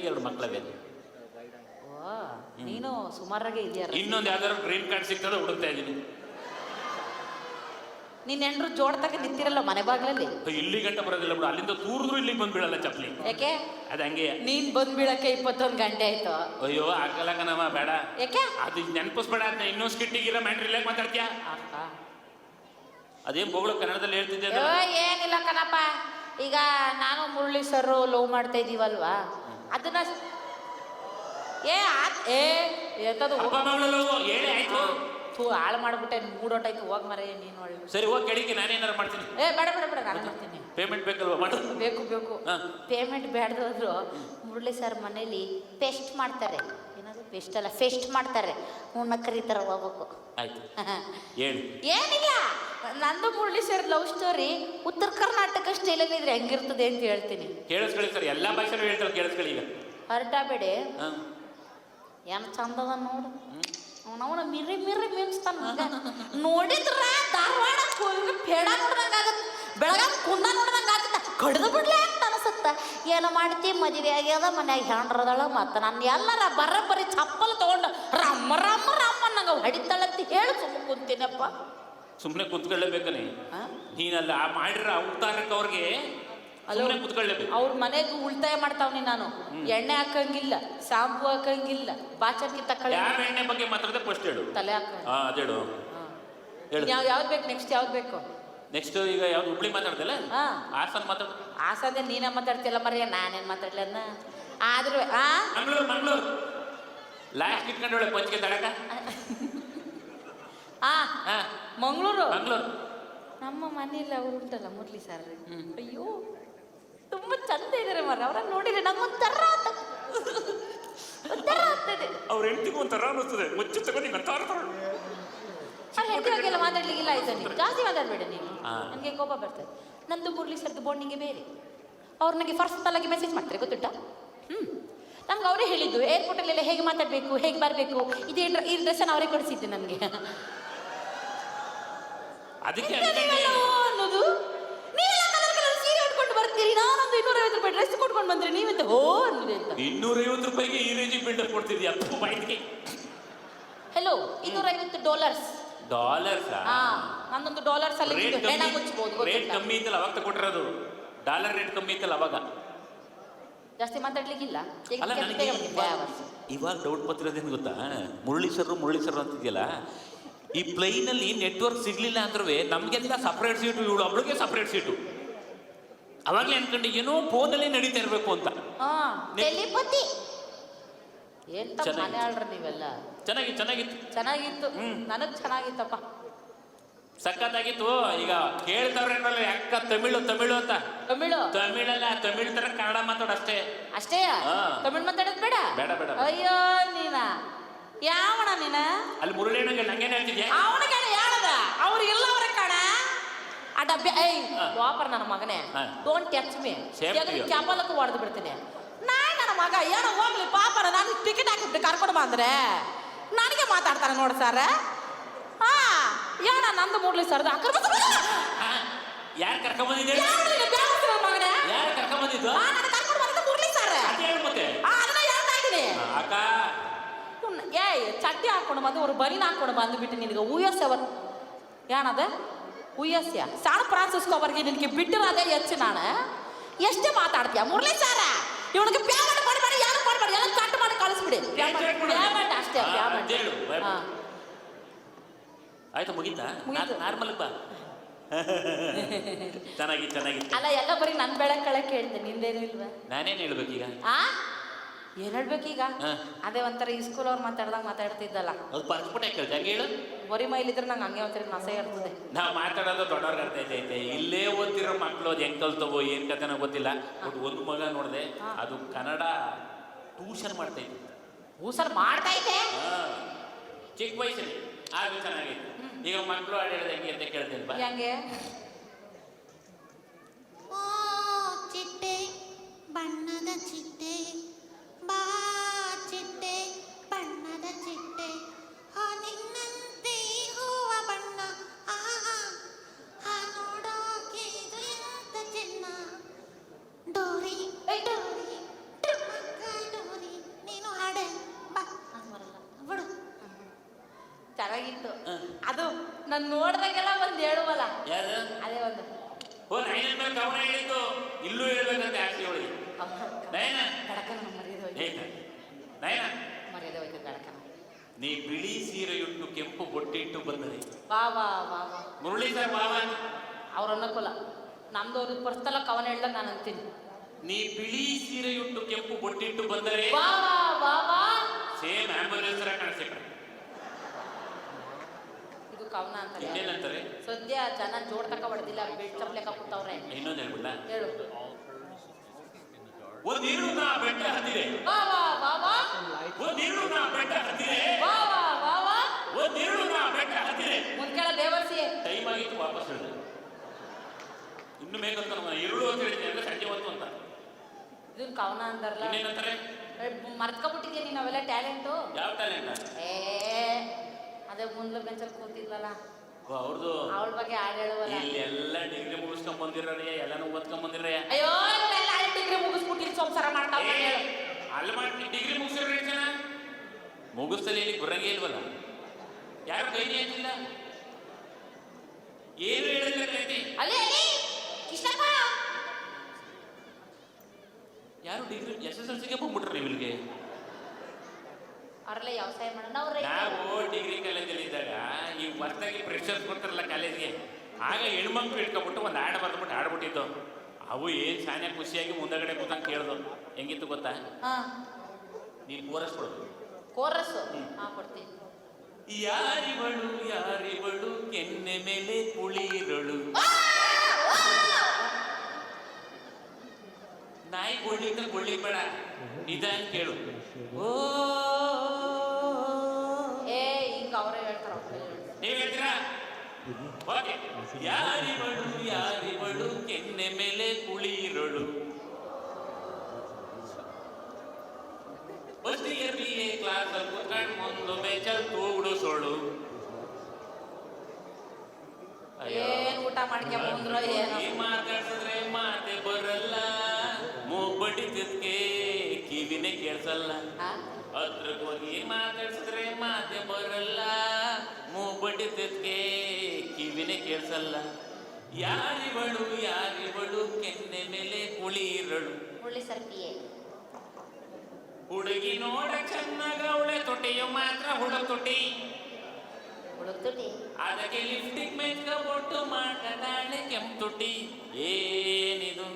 ಎರಡು ಮಕ್ಕಳವೆ ನೀನು ಸುಮಾರಾಗೆ ಇದೆಯಾ ಇನ್ನೊಂದು ಯಾವ್ದಾದ್ರು ಗ್ರೀನ್ ಕಾರ್ಡ್ ಸಿಗ್ತದೆ ಹುಡುಕ್ತಾ ಇದ್ದೀನಿ. ನಿನ್ನ ಹೆಂಡ್ರು ಜೋಡ್ತಾಗ ನಿಂತಿರಲ್ಲ ಮನೆ ಬಾಗ್ಲಲ್ಲಿ? ಇಲ್ಲಿ ಗಂಟೆ ಬರೋದಿಲ್ಲ ಬಿಡು ಅಲ್ಲಿಂದ ತೂರಿದ್ರು ಇಲ್ಲಿ ಬಂದ್ಬಿಡಲ್ಲ ಬೀಳಲ್ಲ ಚಪ್ಪಲಿ. ಯಾಕೆ? ಅದು ಹಂಗೆ. ನೀನ್ ಬಂದ್ ಬೀಳಕ್ಕೆ ಇಪ್ಪತ್ತೊಂದು ಗಂಟೆ ಆಯ್ತು. ಅಯ್ಯೋ ಆಗಲ್ಲ ಕಣವ ಬೇಡ. ಯಾಕೆ? ಅದು ನೆನಪಿಸ್ಬೇಡ ಅಂತ ಇನ್ನೂ ಸ್ಕಿಟ್ಟಿಗಿಲ್ಲ ಮ್ಯಾಂಡ್ರಿ ಇಲ್ಲ ಮಾತಾಡ್ತೀಯ. ಅದೇನ್ ಬೋಗಳು ಕನ್ನಡದಲ್ಲಿ ಹೇಳ್ತಿದ್ದೆ ಏನಿಲ್ಲ ಕಣಪ್ಪ. ಈಗ ನಾನು ಮುರಳಿ ಸರ್ ಲವ್ ಮಾಡ್ತಾ ಇದೀವಲ್ವಾ? ಅದನ್ನ ಏ ಆತ್ ಏ ಎಂತದು ಅಪ್ಪ ಮಗಳು ಹೇಳಿ ಆಯ್ತು? ಥೂ ಹಾಳು ಮಾಡ್ಬಿಟ್ಟೆ ಮೂಡೋಟಾಯ್ತು ಹೋಗಿ ಮರೆ ನೀನು ಒಳ್ಳೆ ಸರಿ ಹೋಗಿ ಕೆಳಗೆ ನಾನೇನಾರು ಮಾಡ್ತೀನಿ. ಏ ಬೇಡ ಬೇಡ ಬೇಡ ನಾನು ಮಾಡ್ತೀನಿ. ಪೇಮೆಂಟ್ ಬೇಕಲ್ವಾ? ಮಾಡು. ಬೇಕು ಬೇಕು. ಪೇಮೆಂಟ್ ಬೇಡದಾದ್ರು ಮುರಳಿ ಸರ್ ಮನೇಲಿ ಪೆಸ್ಟ್ ಮಾಡ್ತಾರೆ. ಏನಾದ್ರು ಪೆಸ್ಟ್ ಅಲ್ಲ ಫೆಸ್ಟ್ ಮಾಡ್ತಾರೆ. ಅವನ್ನ ಕರೀತಾರೆ ಹೋಗ್ಬೇಕು. ಆಯ್ತು. ಹೇಳಿ. ಏನಿಲ್ಲ. ನಂದು ಮುರಳಿ ಸರ್ ಲವ್ ಸ್ಟೋರಿ ಉತ್ತರ ಕರ್ನಾಟಕ ಸ್ಟೈಲಲ್ಲಿ ಇದ್ರೆ ಹೆಂಗಿರ್ತದೆ ಅಂತ ಹೇಳ್ತೀನಿ. ಕೇಳಿಸ್ಕೊಳ್ಳಿ ಸರ್ ಎಲ್ಲ ಭಾಷೆನೂ ಹೇಳ್ತಾರೆ ಕೇಳಿಸ್ಕೊಳ್ಳಿ ಈಗ. ಹರಟಬೇಡಿ. ಏನು ಚಂದದ ನೋಡು. ಅವನವನ ಮಿರಿ ಮಿರಿ ಮಗ. ನೋಡಿದ್ರ ಧಾರವಾಡ ಪೇಡ ನೋಡ್ದಂಗೆ ಆಗತ್ತೆ ಬೆಳಗಾಂ ಕುಂದ ನೋಡ್ದಂಗೆ ಆಗತ್ತೆ ಕಡ್ದು ಬಿಡ್ಲೆ ಅಂತ ಅನಿಸುತ್ತೆ. ಏನು ಮಾಡ್ತಿ ಮದುವೆ ಆಗ್ಯದ ಮನ್ಯಾಗ ಹೆಣ್ರದಳ ಮತ್ತು ನಾನು ಎಲ್ಲರ ಬರಬ್ಬರಿ ಚಪ್ಪಲ್ ತಗೊಂಡು ರಮ್ಮ ರಮ್ಮ ರಮ್ಮ ನಂಗೆ ಹೊಡಿತಾಳಂತ ಹೇಳಿ ಸುಮ್ಮ ಕುಂತೀನಪ್ಪ ಸುಮ್ಮನೆ ಕುತ್ಕೊಳ್ಳೇಬೇಕನೆ. ಆ? ನೀನಲ್ಲ ಮಾಡಿರ ಮಾಡಿರೋ ಅವತಾರಕ್ಕೆ ಅವ್ರಿಗೆ ಅಲೋ. ಸುಮ್ಮನೆ ಕುತ್ಕೊಳ್ಳೇಬೇಕು. ಅವ್ರ ಮನೆಗೂ ಉಳಿತಾಯ ಮಾಡ್ತಾವ್ನಿ ನಾನು. ಎಣ್ಣೆ ಹಾಕಂಗಿಲ್ಲ ಶಾಂಪು ಹಾಕಂಗಿಲ್ಲ ಬಾಚಕ್ಕೆ ತಕ್ಕಳಿ ಯಾವ ಎಣ್ಣೆ ಬಗ್ಗೆ ಮಾತಾಡದೆ ಫಸ್ಟ್ ಹೇಳು. ತಲೆ ಹಾಕ. ಹಾ ಅದೇಳು ಹೇಳು. ಯಾವ ಯಾವ್ದು ಬೇಕು ನೆಕ್ಸ್ಟ್ ಯಾವ್ದು ಬೇಕು? ನೆಕ್ಸ್ಟ್ ಈಗ ಯಾವ್ದು ಹುಬ್ಳಿ ಮಾತಾಡ್ದಲ್ಲ? ಹಾಸನ್ ಮಾತಾಡ ಆಸದೆ ನೀನೇ ಮಾತಾಡ್ತಿಲ್ಲ ಮರಿಯ ನಾನೇನು ಮಾತಾಡ್ಲನ್ನ ಆದ್ರೂ ಆ? ಮಂಗಳೂರು ಮಂಗಳೂರು. ಲಾಸ್ಟ್ ಇಟ್ಕೊಂಡು ಪಂಚಿಗೆ ತಡಕ. ಆ ಮಂಗಳೂರು? ಮಂಗಳೂರು. ನಮ್ಮ ಮನೆಯಲ್ಲಿ ಅವ್ರು ಉಂಟಲ್ಲ ಮುರಳಿ ಸರ್ ಅಯ್ಯೋ. ತುಂಬಾ ಚಂದ ಇದ್ದಾರೆ ಮರ ಅವರನ್ನು ನೋಡಿದ್ರೆ ನಂಗೊಂಥರ ಒಂಥರ ಆಗ್ತದೆ. ಅವ್ರ ಹೆಂಡತಿಗೂ ಒಂಥರ ಅನ್ನಿಸ್ತದೆ. ಮುಚ್ಚು ತಗೊಂಡು ಅಲ್ಲಿ ಹೆಂಡತಿ ಹೋಗಿಲ್ಲ ಮಾತಾಡ್ಲಿಕ್ಕಿಲ್ಲ ಆಯ್ತಾ ನೀವು ಜಾಸ್ತಿ ಮಾತಾಡಬೇಡ ನೀವು. ನನಗೆ ಕೋಪ ಬರ್ತದೆ. ನಂದು ಮುರಳಿ ಸರ್ದು ಬಾಂಡಿಂಗೆ ಬೇರೆ. ಅವ್ರು ನನಗೆ ಪರ್ಸನಲ್ ಆಗಿ ಮೆಸೇಜ್ ಮಾಡ್ತಾರೆ ಗೊತ್ತುಂಟಾ? ಹ್ಞೂ ನಮ್ಗೆ ಅವರೇ ಹೇಳಿದ್ದು ಏರ್ಪೋರ್ಟಲ್ಲೆಲ್ಲ ಹೇಗೆ ಮಾತಾಡಬೇಕು ಹೇಗೆ ಬರಬೇಕು? ಇದೇ ಈ ಡ್ರೆಸ್ಸನ್ನು ಅವರೇ ಕೊಡಿಸಿದ್ದು ನನಗೆ. ಅದಕ್ಕೆ. ಅನ್ನೋದು ನೀವೆಲ್ಲ ಕಲರ್ ಕಲರ್ ಸೀರೆ ಬರ್ತೀರಿ ನಾನೊಂದು ಇನ್ನೂರೈವತ್ತು ರೂಪಾಯಿ ಡ್ರೆಸ್ ಕೊಟ್ಕೊಂಡು ಬಂದ್ರೆ ನೀವಂತ ಹೋ ಇನ್ನೂರ ಅಂತ. ಇನ್ನೂರೈವತ್ತು ರೂಪಾಯಿಗೆ ಈ ರೇಂಜಿಗೆ ಬಿಲ್ಡರ್ ಕೊಡ್ತಿದ್ಯಾ ಬಾಯ್ತಿಗೆ ಹೆಲೋ ಇನ್ನೂರೈವತ್ತು ಡಾಲರ್ಸ್ ಡಾಲರ್ಸ್ ಹಾ ನಂದೊಂದು ಡಾಲರ್ಸ್ ಅಲ್ಲಿ ರೇಟ್ ಹೆಣ ಮುಚ್ಚಬಹುದು ರೇಟ್? ಕಮ್ಮಿ ಇತ್ತಲ್ಲ ಅವಾಗ ತಗೊಟ್ಟಿರೋದು ಡಾಲರ್ ರೇಟ್ ಕಮ್ಮಿ ಇತ್ತಲ್ಲ ಅವಾಗ. ಜಾಸ್ತಿ ಮಾತಾಡ್ಲಿಕ್ಕಿಲ್ಲ. ಅಲ್ಲ ನನಗೆ ಇವಾಗ- ಡೌಟ್ ಬರ್ತಿರೋದು ಏನ್ ಡೌಟ್ ಬರ್ತಿರೋದೇನು ಗೊತ್ತಾ? ಮುರಳಿ ಸರ್ ಅಂತಿದೆಯಲ್ಲ? ಈ ಪ್ಲೈನಲ್ಲಿ ನೆಟ್ವರ್ಕ್ ಸಿಗ್ಲಿಲ್ಲ ಅಂದ್ರೂ ನಮಗೆಲ್ಲ ಸಪ್ರೇಟ್ ಸೀಟು ಇವಳು ಅವಳಿಗೆ ಸಪ್ರೇಟ್ ಸೀಟು ಅವಾಗಲೇ ಅನ್ಕೊಂಡು ಏನೋ ಫೋನಲ್ಲೇ ನಡೀತಾ ಇರಬೇಕು ಅಂತ. ಹಾ ಟೆಲಿಪತಿ ಎಂತ ಚೆನ್ನಾಗಿ- ಮನೆ ಆಳ್ರಿ ನೀವೆಲ್ಲ? ಚೆನ್ನಾಗಿ ಚೆನ್ನಾಗಿತ್ತು. ಚೆನ್ನಾಗಿತ್ತು. ಹ್ಮ್. ನನಗ್ ಚೆನ್ನಾಗಿತ್ತಪ್ಪ. ಸಖತ್ತಾಗಿತ್ತು. ಈಗ ಕೇಳ್ತಾವ್ರೆ ಅಕ್ಕ ತಮಿಳು ತಮಿಳು ಅಂತ. ತಮಿಳು? ತಮಿಳಲ್ಲ ತಮಿಳ್ ತರ ಕನ್ನಡ ಮಾತಾಡ ಅಷ್ಟೇ. ಅಷ್ಟೇ? ಹಾ. ತಮಿಳ್ ಮಾತಾಡೋದ್ ಬೇಡ? ಬೇಡ, ಬೇಡ. ಅಯ್ಯೋ ನೀನ. ಯಾವಣ ನೀನ? ಅಲ್ಲಿ ಮುರುಳಿ ನಂಗೇನು ಹೇಳ್ತಿದ್ಯಾ? ಅವನ ಹೇಳದ ಅವ್ರು ಡಬ್ಬೆ ಹಾ. ವಾಪರ್ ನನ್ನ ಮಗನೇ. Don't touch me. ಕ್ಯಾಪಲಕ್ಕೆ ಹೊಡೆದು ಬಿಡ್ತೀನಿ. ನಾ ನನ್ನ ಮಗ ಏನೋ ಹೋಗ್ಲಿ ಪಾಪರ ನಾನು ಟಿಕೆಟ್ ಹಾಕಿಬಿಟ್ಟು ಕರ್ಕೊಂಡು ಬಂದ್ರೆ ನನಗೆ ಮಾತಾಡ್ತಾರೆ ನೋಡಿ ಸರ್ ಹಾ ಏನ ನಂದು ಮೂಡ್ಲಿ ಅಕ್ರಮ ಯಾರು ಕರ್ಕೊಂಬಂದಿದ್ದೆ ಮಗನೇ? ಯಾರು ಕರ್ಕೊಂಬಂದಿದ್ದು ಹಾ ನಾನು ಕರ್ಕೊಂಡು ಬಂದ ಮುರ್ಲಿ ಸರ್ ಅದನ್ನ ಹೇಳ್ತಾ ಇದ್ದೀನಿ. ಅಕ್ಕ. ಏಯ್ ಚಡ್ಡಿ ಹಾಕೊಂಡು ಬಂದು ಅವ್ರು ಬಲಿನ ಹಾಕೊಂಡು ಬಂದುಬಿಟ್ಟು ನಿನಗೆ ಉಯಸ್ಸವ ಏನದ ಉಯಸ್ಯ ಸಾಣ ಫ್ರಾನ್ಸಿಸ್ಕೋವರ್ಗೆ ನಿನಗೆ ಬಿಟ್ಟಿರೋದೇ ಹೆಚ್ಚು ನಾನು ಎಷ್ಟೇ ಮಾತಾಡ್ತೀಯ ಮುರಳಿ ಸಾರ ಇವನಿಗೆ ಪೇಮೆಂಟ್ ಕೊಡಬೇಡಿ ಏನು ಕೊಡಬೇಡಿ ಎಲ್ಲ ಕಟ್ ಮಾಡಿ ಕಳಿಸ್ಬಿಡಿ Payment ಕೊಡು. ಪೇಮೆಂಟ್ ಅಷ್ಟೇ ಹಾ, ಪೇಮೆಂಟ್ ಅದೇಳು. ಹಾಂ ಆಯ್ತು ಮುಗೀತಾ ಮುಗೀತು. ನಾರ್ಮಲ್ ಬಾ ಚೆನ್ನಾಗಿ ಚೆನ್ನಾಗಿತ್ತು ಅಲ್ಲ ಎಲ್ಲ ಬರೀ ನನ್ನ ಬೆಳಕ್ ಕಳಕ್ ಕೇಳಿದೆ ನಿಂದೇನು ಇಲ್ವಾ ನಾನೇನು ಹೇಳ್ಬೇಕೀಗ ಆ ಏನ್ ಹೇಳ್ಬೇಕೀಗ? ಹಾ. ಅದೇ ಒಂಥರ ಈ ಸ್ಕೂಲ್ ಅವ್ರು ಮಾತಾಡ್ದಾಗ ಮಾತಾಡ್ತಿದ್ದಲ್ಲ. ಅದು ಪರ್ಸ್ಪುಟ ಕೇಳ್ತೆ ಹಂಗೆ ಹೇಳು. ಬರೀ ಮೈಲಿದ್ರೆ ನಂಗೆ ಹಂಗೆ ಒಂಥರ ನಸೆ ಇರ್ತದೆ ನಾವು ಮಾತಾಡೋದು ದೊಡ್ಡವ್ರಿಗೆ ಅರ್ಥ ಐತೆ. ಇಲ್ಲೇ ಓದ್ತಿರೋ ಮಕ್ಕಳು ಅದು ಹೆಂಗ್ ಕಲ್ತವೋ ಏನ್ ಕಥೆನೋ ಗೊತ್ತಿಲ್ಲ. ಬಟ್ ಒಂದು ಮಗ ನೋಡಿದೆ ಅದು ಕನ್ನಡ ಟ್ಯೂಷನ್ ಮಾಡ್ತಾ ಇತ್ತು ಸರ್ ಮಾಡ್ತಾ ಇದ್ದೆ? ಹಾ. ಚಿಕ್ಕ ವಯಸ್ಸಲ್ಲಿ. ಆಗ ಚೆನ್ನಾಗಿತ್ತು ಈಗ ಮಕ್ಕಳು ಹೇಳಿದ ಹೆಂಗೆ ಅಂತ ಕೇಳ್ತೀನಿ ಬಾ. ಹೆಂಗೆ? ಅದು ನಾನು ನೋಡ್ದಾಗೆಲ್ಲ ಒಂದು ಹೇಳುವಲ್ಲ. ಯಾರು? ಅದೇ ಒಂದು. ಓ ನೈನ ಮೇಲೆ ಕವನ ಹೇಳಿದ್ದು ಇಲ್ಲೂ ಹೇಳ್ಬೇಕಂತ ಆಸೆ ಅವಳಿಗೆ ನಯನ? ಕಡಕನ ಮರ್ಯಾದೆ ಹೋಯ್ತು. ನಯನ? ಮರ್ಯಾದೆ ಹೋಯ್ತು ಕಡಕನ. ನೀ ಬಿಳಿ ಸೀರೆಯುಟ್ಟು ಕೆಂಪು ಬೊಟ್ಟಿಟ್ಟು ಬಂದರೆ ವಾ ವಾ ವಾ ವಾ. ಮುರಳಿ ಸರ್ ಬಾಬಾ ಅವ್ರ ಅನ್ನಕ್ಕೋಲ್ಲ ನಮ್ದು ಅವ್ರಿಗೆ ಪರ್ಸ್ತಲ್ಲ ಕವನ ಹೇಳ್ದ ನಾನು ಅಂತೀನಿ. ನೀ ಬಿಳಿ ಸೀರೆಯುಟ್ಟು ಕೆಂಪು ಬೊಟ್ಟಿಟ್ಟು ಬಂದರೆ ವಾ ವಾ ವಾ ವಾ. ಸೇಮ್ ಆಂಬುಲೆನ್ಸ್ ತರ ಕವನ ಅಂತಾರೆ. ಸದ್ಯ ಜನ ಜೋಡ್ ತಕ ಹೊಡೆದಿಲ್ಲ ಬೆಡ್ ಕೂತವ್ರೆ. ಇನ್ನೊಂದು ಹೇಳ್ಬಿಡ್ಲ? ಹೇಳು. ಒಂದ್ ಇರು ನಾ ಬೆಟ್ಟ ಹತ್ತಿರೆ ವಾ ವಾ ವಾ ವಾ. ಒಂದ್ ಇರು ನಾ ಬೆಟ್ಟ ಹತ್ತಿರೆ ವಾ ವಾ ವಾ ವಾ. ಒಂದ್ ಇರು ನಾ ಬೆಟ್ಟ ಹತ್ತಿರೆ ಮುಂದ್ಕೆಳ ದೇವರ್ಸಿ ಟೈಮ್ ಆಗಿತ್ತು ವಾಪಸ್ ಹೇಳಿದೆ ಇನ್ನು ಮೇಗಂತ ಎರಡು ಅಂತ ಹೇಳಿದೆ ಅಂದ್ರೆ ಸಂಜೆ ಹೊತ್ತು ಅಂತ. ಇದನ್ನ ಕವನ ಅಂತಾರಲ್ಲ ಇನ್ನೇನಂತಾರೆ ಮರ್ತ್ಕೊಬಿಟ್ಟಿದ್ಯಾ ನೀನು ಅವೆಲ್ಲ ಟ್ಯಾಲೆಂಟು? ಯಾವ ಟ್ಯಾಲೆಂಟ್? ಏ ಅದೇ ಮುಂದ್ಲ ಬೆಂಚಲ್ಲಿ ಕೂತಿದ್ಲಲ್ಲ? ಅವ್ರದ್ದು ಅವಳ ಬಗ್ಗೆ ಹಾಡು ಹೇಳುವಲ್ಲ? ಇಲ್ಲಿ ಎಲ್ಲ ಡಿಗ್ರಿ ಮುಗಿಸ್ಕೊಂಡ್ ಬಂದಿರ್ರಿ ಎಲ್ಲಾನು ಓದ್ಕೊಂಡ್ ಬಂದಿರ್ರಿ ಅಯ್ಯೋ ಹಳೆ ಡಿಗ್ರಿ ಮುಗಿಸ್ಬಿಟ್ಟಿದ್ ಸಂಸಾರ ಮಾಡ್ತಾವ ಅಲ್ಲಿ ಮಾಡಿ ಡಿಗ್ರಿ ಮುಗಿಸಿರ್ರಿ ಜನ ಮುಗಿಸ್ತಲ್ಲಿ ಇಲ್ಲಿ ಬರಂಗೇ ಇಲ್ವಲ್ಲ? ಯಾರು ಕೈನೇ ಇಲ್ಲ ಏನು ಹೇಳಿದ್ರೆ ಕೈತಿ ಅಲ್ಲಿ ಕೃಷ್ಣಪ್ಪ! ಯಾರು ಡಿಗ್ರಿ ಎಸ್ ಎಸ್ ಎಲ್ ಸಿಗೆ ಬಂದ್ಬಿಟ್ರಿ ಇಲ್ಲಿಗೆ ಅವ್ರೆಲ್ಲ ವ್ಯವಸಾಯ ಮಾಡೋಣ. ನಾವು ಡಿಗ್ರಿ ಕಾಲೇಜಲ್ಲಿ ಇದ್ದಾಗ ಈ ಹೊರತಾಗಿ ಫ್ರೆಶರ್ಸ್ ಬರ್ತಾರಲ್ಲ ಕಾಲೇಜ್ಗೆ ಆಗ ಹೆಣ್ಮಕ್ಳು ಇಟ್ಕೊಬಿಟ್ಟು ಒಂದು ಹಾಡು ಬರ್ದ್ಬಿಟ್ಟು ಹಾಡ್ಬಿಟ್ಟಿದ್ದು. ಅವು ಏನು ಶಾನೆ ಖುಷಿಯಾಗಿ ಮುಂದಗಡೆ ಕೂತಂಗೆ ಕೇಳ್ದು. ಹೆಂಗಿತ್ತು ಗೊತ್ತಾ? ಹಾ. ನೀನು ಕೋರಸ್ಬಿಡೋದು ಕೋರಸ್ ಹಾ ಕೊಡ್ತೀನಿ. ಯಾರಿವಳು ಯಾರಿವಳು ಕೆನ್ನೆ ಮೇಲೆ ಕುಳಿರಳು. ನಾಯಿ ಗೋಳಿಂದ ಗೋಳಿ ಬೇಡ ನಿಧಾನ ಕೇಳು. ಓ ಯಾರಿವಳು ಯಾರಿವಳು ಕೆನ್ನೆ ಮೇಲೆ ಕುಳಿರಳು. ಫಸ್ಟ್ ಎ ಕ್ಲಾಸ್ ಅಲ್ಲಿ ಕುತ್ಕೊಂಡು ಮುಂದು ಬೇಚಲ್ ತೂಗುಡು ಸೋಳು ಏನ್ ಊಟ ಮಾಡ್ಕೊಂಡ್ ಬಂದ್ರೋ ಏನೋ? ಮಾತಾಡ್ಸಿದ್ರೆ ಮಾತೆ ಬರಲ್ಲ. ಮೂಗ್ ಬಡಿತಿದ್ಕೆ ಕಿವಿನೇ ಕೇಳ್ಸಲ್ಲ ಹೋಗಿ ಮಾತಾಡ್ಸಿದ್ರೆ ಮಾತೆ ಬರಲ್ಲ. ಮೂಗ್ ಬಡಿತಿದ್ಕೆ ಕೇಳಿಸಲ್ಲ. ಯಾರಿವಳು ಯಾರಿವಳು ಕೆನ್ನೆ ಮೇಲೆ ಕುಳಿರಳು. ಸರ್ಪಿಯೇ. ಹುಡುಗಿ ನೋಡ ಚೆನ್ನಾಗ ಅವಳೆ ತೊಟ್ಟೆಯು ಮಾತ್ರ ಹುಳ ತೊಟ್ಟಿ. ಹುಡುಕ್ತುಟಿ ಅದಕ್ಕೆ ಲಿಫ್ಟಿಗೆ ಮೇಕಪ್ ಒಟ್ಟು ಮಾಡದಾಳೆ ಕೆಂಪು ತುಟಿ ಏನಿದು?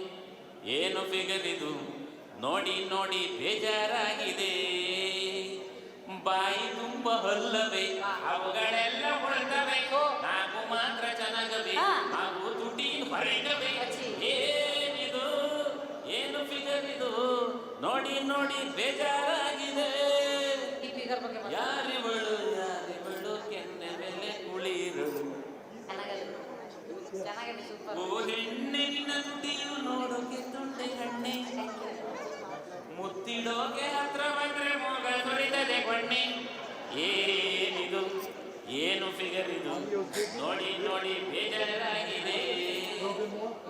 ಏನು ಫಿಗರ್ ಇದು? ನೋಡಿ ನೋಡಿ ಬೇಜಾರಾಗಿದೆ. ಬಾಯಿ ತುಂಬ ಹಲ್ಲವೆ ಅವುಗಳೆಲ್ಲ ಹೊಳಗಬೇಕು ನಾವು ಮಾತ್ರ ಚೆನ್ನಾಗವೆ. ಹಾಗೂ ತುಟಿ ಹೊರಗವೆ. ಏನಿದು ಏನು ಫಿಗರ್ ಇದು ನೋಡಿ ನೋಡಿ ಬೇಜಾರಾಗಿದೆ. ಯಾರಿವಳು ಯಾರಿವಳು ಕೆನ್ನೆ ಮೇಲೆ ಕುಳಿರಳು ಸೂಪರ್ ಓ ಹೆಣ್ಣೆ ನಿನ್ನ ತುಟಿಯು ನೋಡೋಕೆ ತುಂಡೆ ಹಣ್ಣೆ ಮುತ್ತಿಡೋಕೆ ಹತ್ರ ಬಂದ್ರೆ ಮೋಗ ಸುರಿತದೆ ಕೊಣ್ಣೆ ಏನಿದು? ಏನು ಫಿಗರ್ ಇದು? ನೋಡಿ ನೋಡಿ, ಬೇಜಾರಾಗಿದೆ.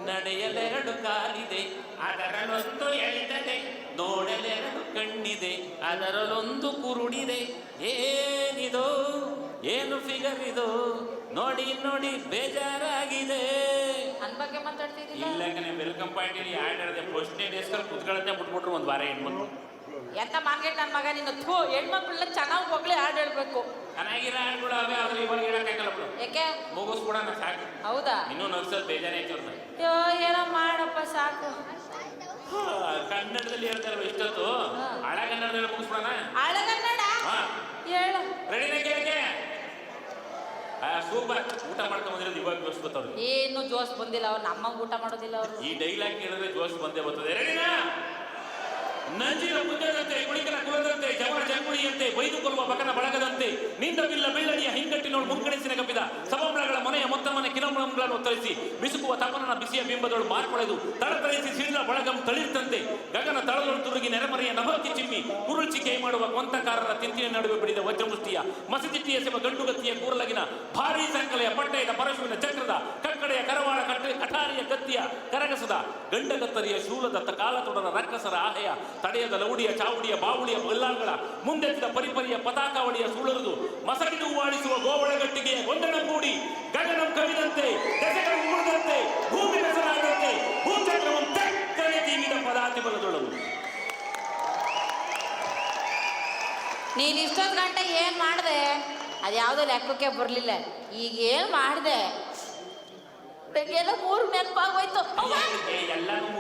ನಡೆಯಲೆರಡು ಕಾಲಿದೆ. ಅದರಲ್ಲೊಂದು ಎಳಿತದೆ. ನೋಡಲೆರಡು ಕಣ್ಣಿದೆ. ಅದರಲ್ಲೊಂದು ಕುರುಡಿದೆ. ಏನಿದು? ಏನು ಫಿಗರ್ ಇದು? ನೋಡಿ ನೋಡಿ, ಬೇಜಾರಾಗಿದೆ. ನನ್ ಬಗ್ಗೆ ಮಾತಾಡ್ತಿದ್ದಿಲ್ಲ ಇಲ್ಲ ಕಣೆ ವೆಲ್ಕಮ್ ಪಾಯಿಂಟ್ ಇಲ್ಲಿ ಆ್ಯಡ್ ಹೇಳಿದೆ ಫಸ್ಟ್ನೇ ಡೇಸ್ಕಲ್ಲಿ ಕುತ್ಕೊಳ್ಳೋದೇ ಬಿಟ್ಬಿಟ್ರು ಒಂದು ವಾರ ಹೆಣ್ಮಕ್ಳು. ಎಂತ ಮಾರ್ಕೆಟ್ ನನ್ನ ಮಗ ನಿನ್ನ ಥೂ ಹೆಣ್ಮಕ್ಳನ್ನ ಚೆನ್ನಾಗಿ ಹೋಗ್ಲಿ ಹಾಡು ಹೇಳ್ಬೇಕು? ಚೆನ್ನಾಗಿರೋ ಹಾಡುಗಳು ಅವೇ ಆದ್ರೆ ಇವಾಗ ಹೇಳಕ್ಕಾಗಲ್ಲ ಬಿಡು. ಯಾಕೆ? ಮುಗಿಸ್ಬಿಡೋಣ ಸಾಕು. ಹೌದಾ? ಇನ್ನೂ ನಗ್ಸಲ್ ಬೇಜಾರಾಯ್ತು ಅವ್ರನ್ನ ಅಯ್ಯೋ ಏನೋ ಮಾಡಪ್ಪ ಸಾಕು. ಕನ್ನಡದಲ್ಲಿ ಹೇಳ್ತಾರಲ್ಲ ಇಷ್ಟೊತ್ತು? ಹಳೆ ಹಳ ಕನ್ನಡದಲ್ಲಿ ಮುಗಿಸ್ಬಿಡೋಣ? ಅಳಗನ್ನಡ ಹಾ. ಹೇಳು. ರೆಡಿನ ಕೇಳಕ್ಕೆ ಸೂಪರ್. ಊಟ ಮಾಡ್ತಾ ಬಂದಿರೋದು ಇವಾಗ ಜೋಶ್ ಬರ್ತವ್ರಿಗೆ ಏನು ಜೋಶ್ ಬಂದಿಲ್ಲ ಅವ್ರು ನಮ್ಮ ಊಟ ಮಾಡೋದಿಲ್ಲ ಅವರು. ಈ ಡೈಲಾಗ್ ಕೇಳಿದ್ರೆ ಜೋಶ್ ಬಂದೇ ಬರ್ತದೆ. ನಂಜಿನ ಮುಂದದಂತೆ ಕುಳಿಕನ ಕುಲದಂತೆ ಜವಳ ಜಗುಳಿಯಂತೆ ಬೈದು ಕೊಲ್ಲುವ ಬಕನ ಬಳಗದಂತೆ ನಿಂದವಿಲ್ಲ ಹಿಂಗಟ್ಟಿನ ಹಿಂಗಟ್ಟಿನೋಳು ಮುಂಕಣಿಸಿನ ಕಪ್ಪಿದ ಮನೆಯ ಮೊತ್ತ ಮನೆ ಕಿರಂಬಳಗಳನ್ನು ಒತ್ತರಿಸಿ, ಬಿಸುಕುವ ತಪನನ ಬಿಸಿಯ ಬಿಂಬದಳು ಮಾರ್ಪಳೆದು ತಳತಳಿಸಿ ಸಿಡಿದ ಬಳಗಂ ತಳಿರ್ತಂತೆ, ಗಗನ ತಳದೊಳು ತುರುಗಿ ನೆರೆಮರೆಯ ನಭಕ್ಕೆ ಚಿಮ್ಮಿ ಕುರುಳ್ಚಿ ಕೈ ಮಾಡುವ ಕೊಂತಕಾರರ ತಿಂತಿನ ನಡುವೆ ಬಿಡಿದ ವಜ್ರಮುಷ್ಟಿಯ ಮಸಜಿಟ್ಟಿ ಸೆಬ ಗಂಡುಗತ್ತಿಯ ಕೂರಲಗಿನ ಭಾರೀ ಸಂಕಲೆಯ ಪಟ್ಟಯದ ಪರಶುವಿನ ಚಕ್ರದ, ಕಕ್ಕಡೆಯ ಕರವಾಳ ಕಟ್ಟ ಕಠಾರಿಯ ಗತ್ತಿಯ ಕರಗಸದ ಗಂಡಗತ್ತರಿಯ ಶೂಲದತ್ತ ಕಾಲತೊಡರ ರಕ್ಕಸರ ಆಹೆಯ ತಡೆಯದ ಲೌಡಿಯ ಚಾವುಡಿಯ ಬಾವುಡಿಯ ಬಲ್ಲಾಳ್ಗಳ ಮುಂದೆತ್ತಿದ ಪರಿಪರಿಯ ಪತಾಕಾವಳಿಯ ಸುಳರುದು. ಮಸಗಿದು ಹೂವಾಡಿಸುವ ಗೋವಳಗಟ್ಟಿಗೆಯ ಗೊಂದಣಗೂಡಿ ಗಗನಂ ಕವಿದಂತೆ ದೆಸೆಗಳು ಉಳಿದಂತೆ ಭೂಮಿ ಬೆಸರಾದಂತೆ ಭೂಚಕ್ರವಂ ತೆಕ್ಕನೆ ತೀಗಿದ ಪದಾತಿ ಬಲದೊಳವು ನೀನ್ ಇಷ್ಟೊಂದು ಗಂಟೆ ಏನ್ ಮಾಡ್ದೆ? ಅದ್ಯಾವುದೋ ಲೆಕ್ಕಕ್ಕೆ ಬರಲಿಲ್ಲ. ಈಗ ಏನ್ ಮಾಡ್ದೆ? ಬೆಳಗ್ಗೆ ಮೂರು ನೆನಪಾಗೋಯ್ತು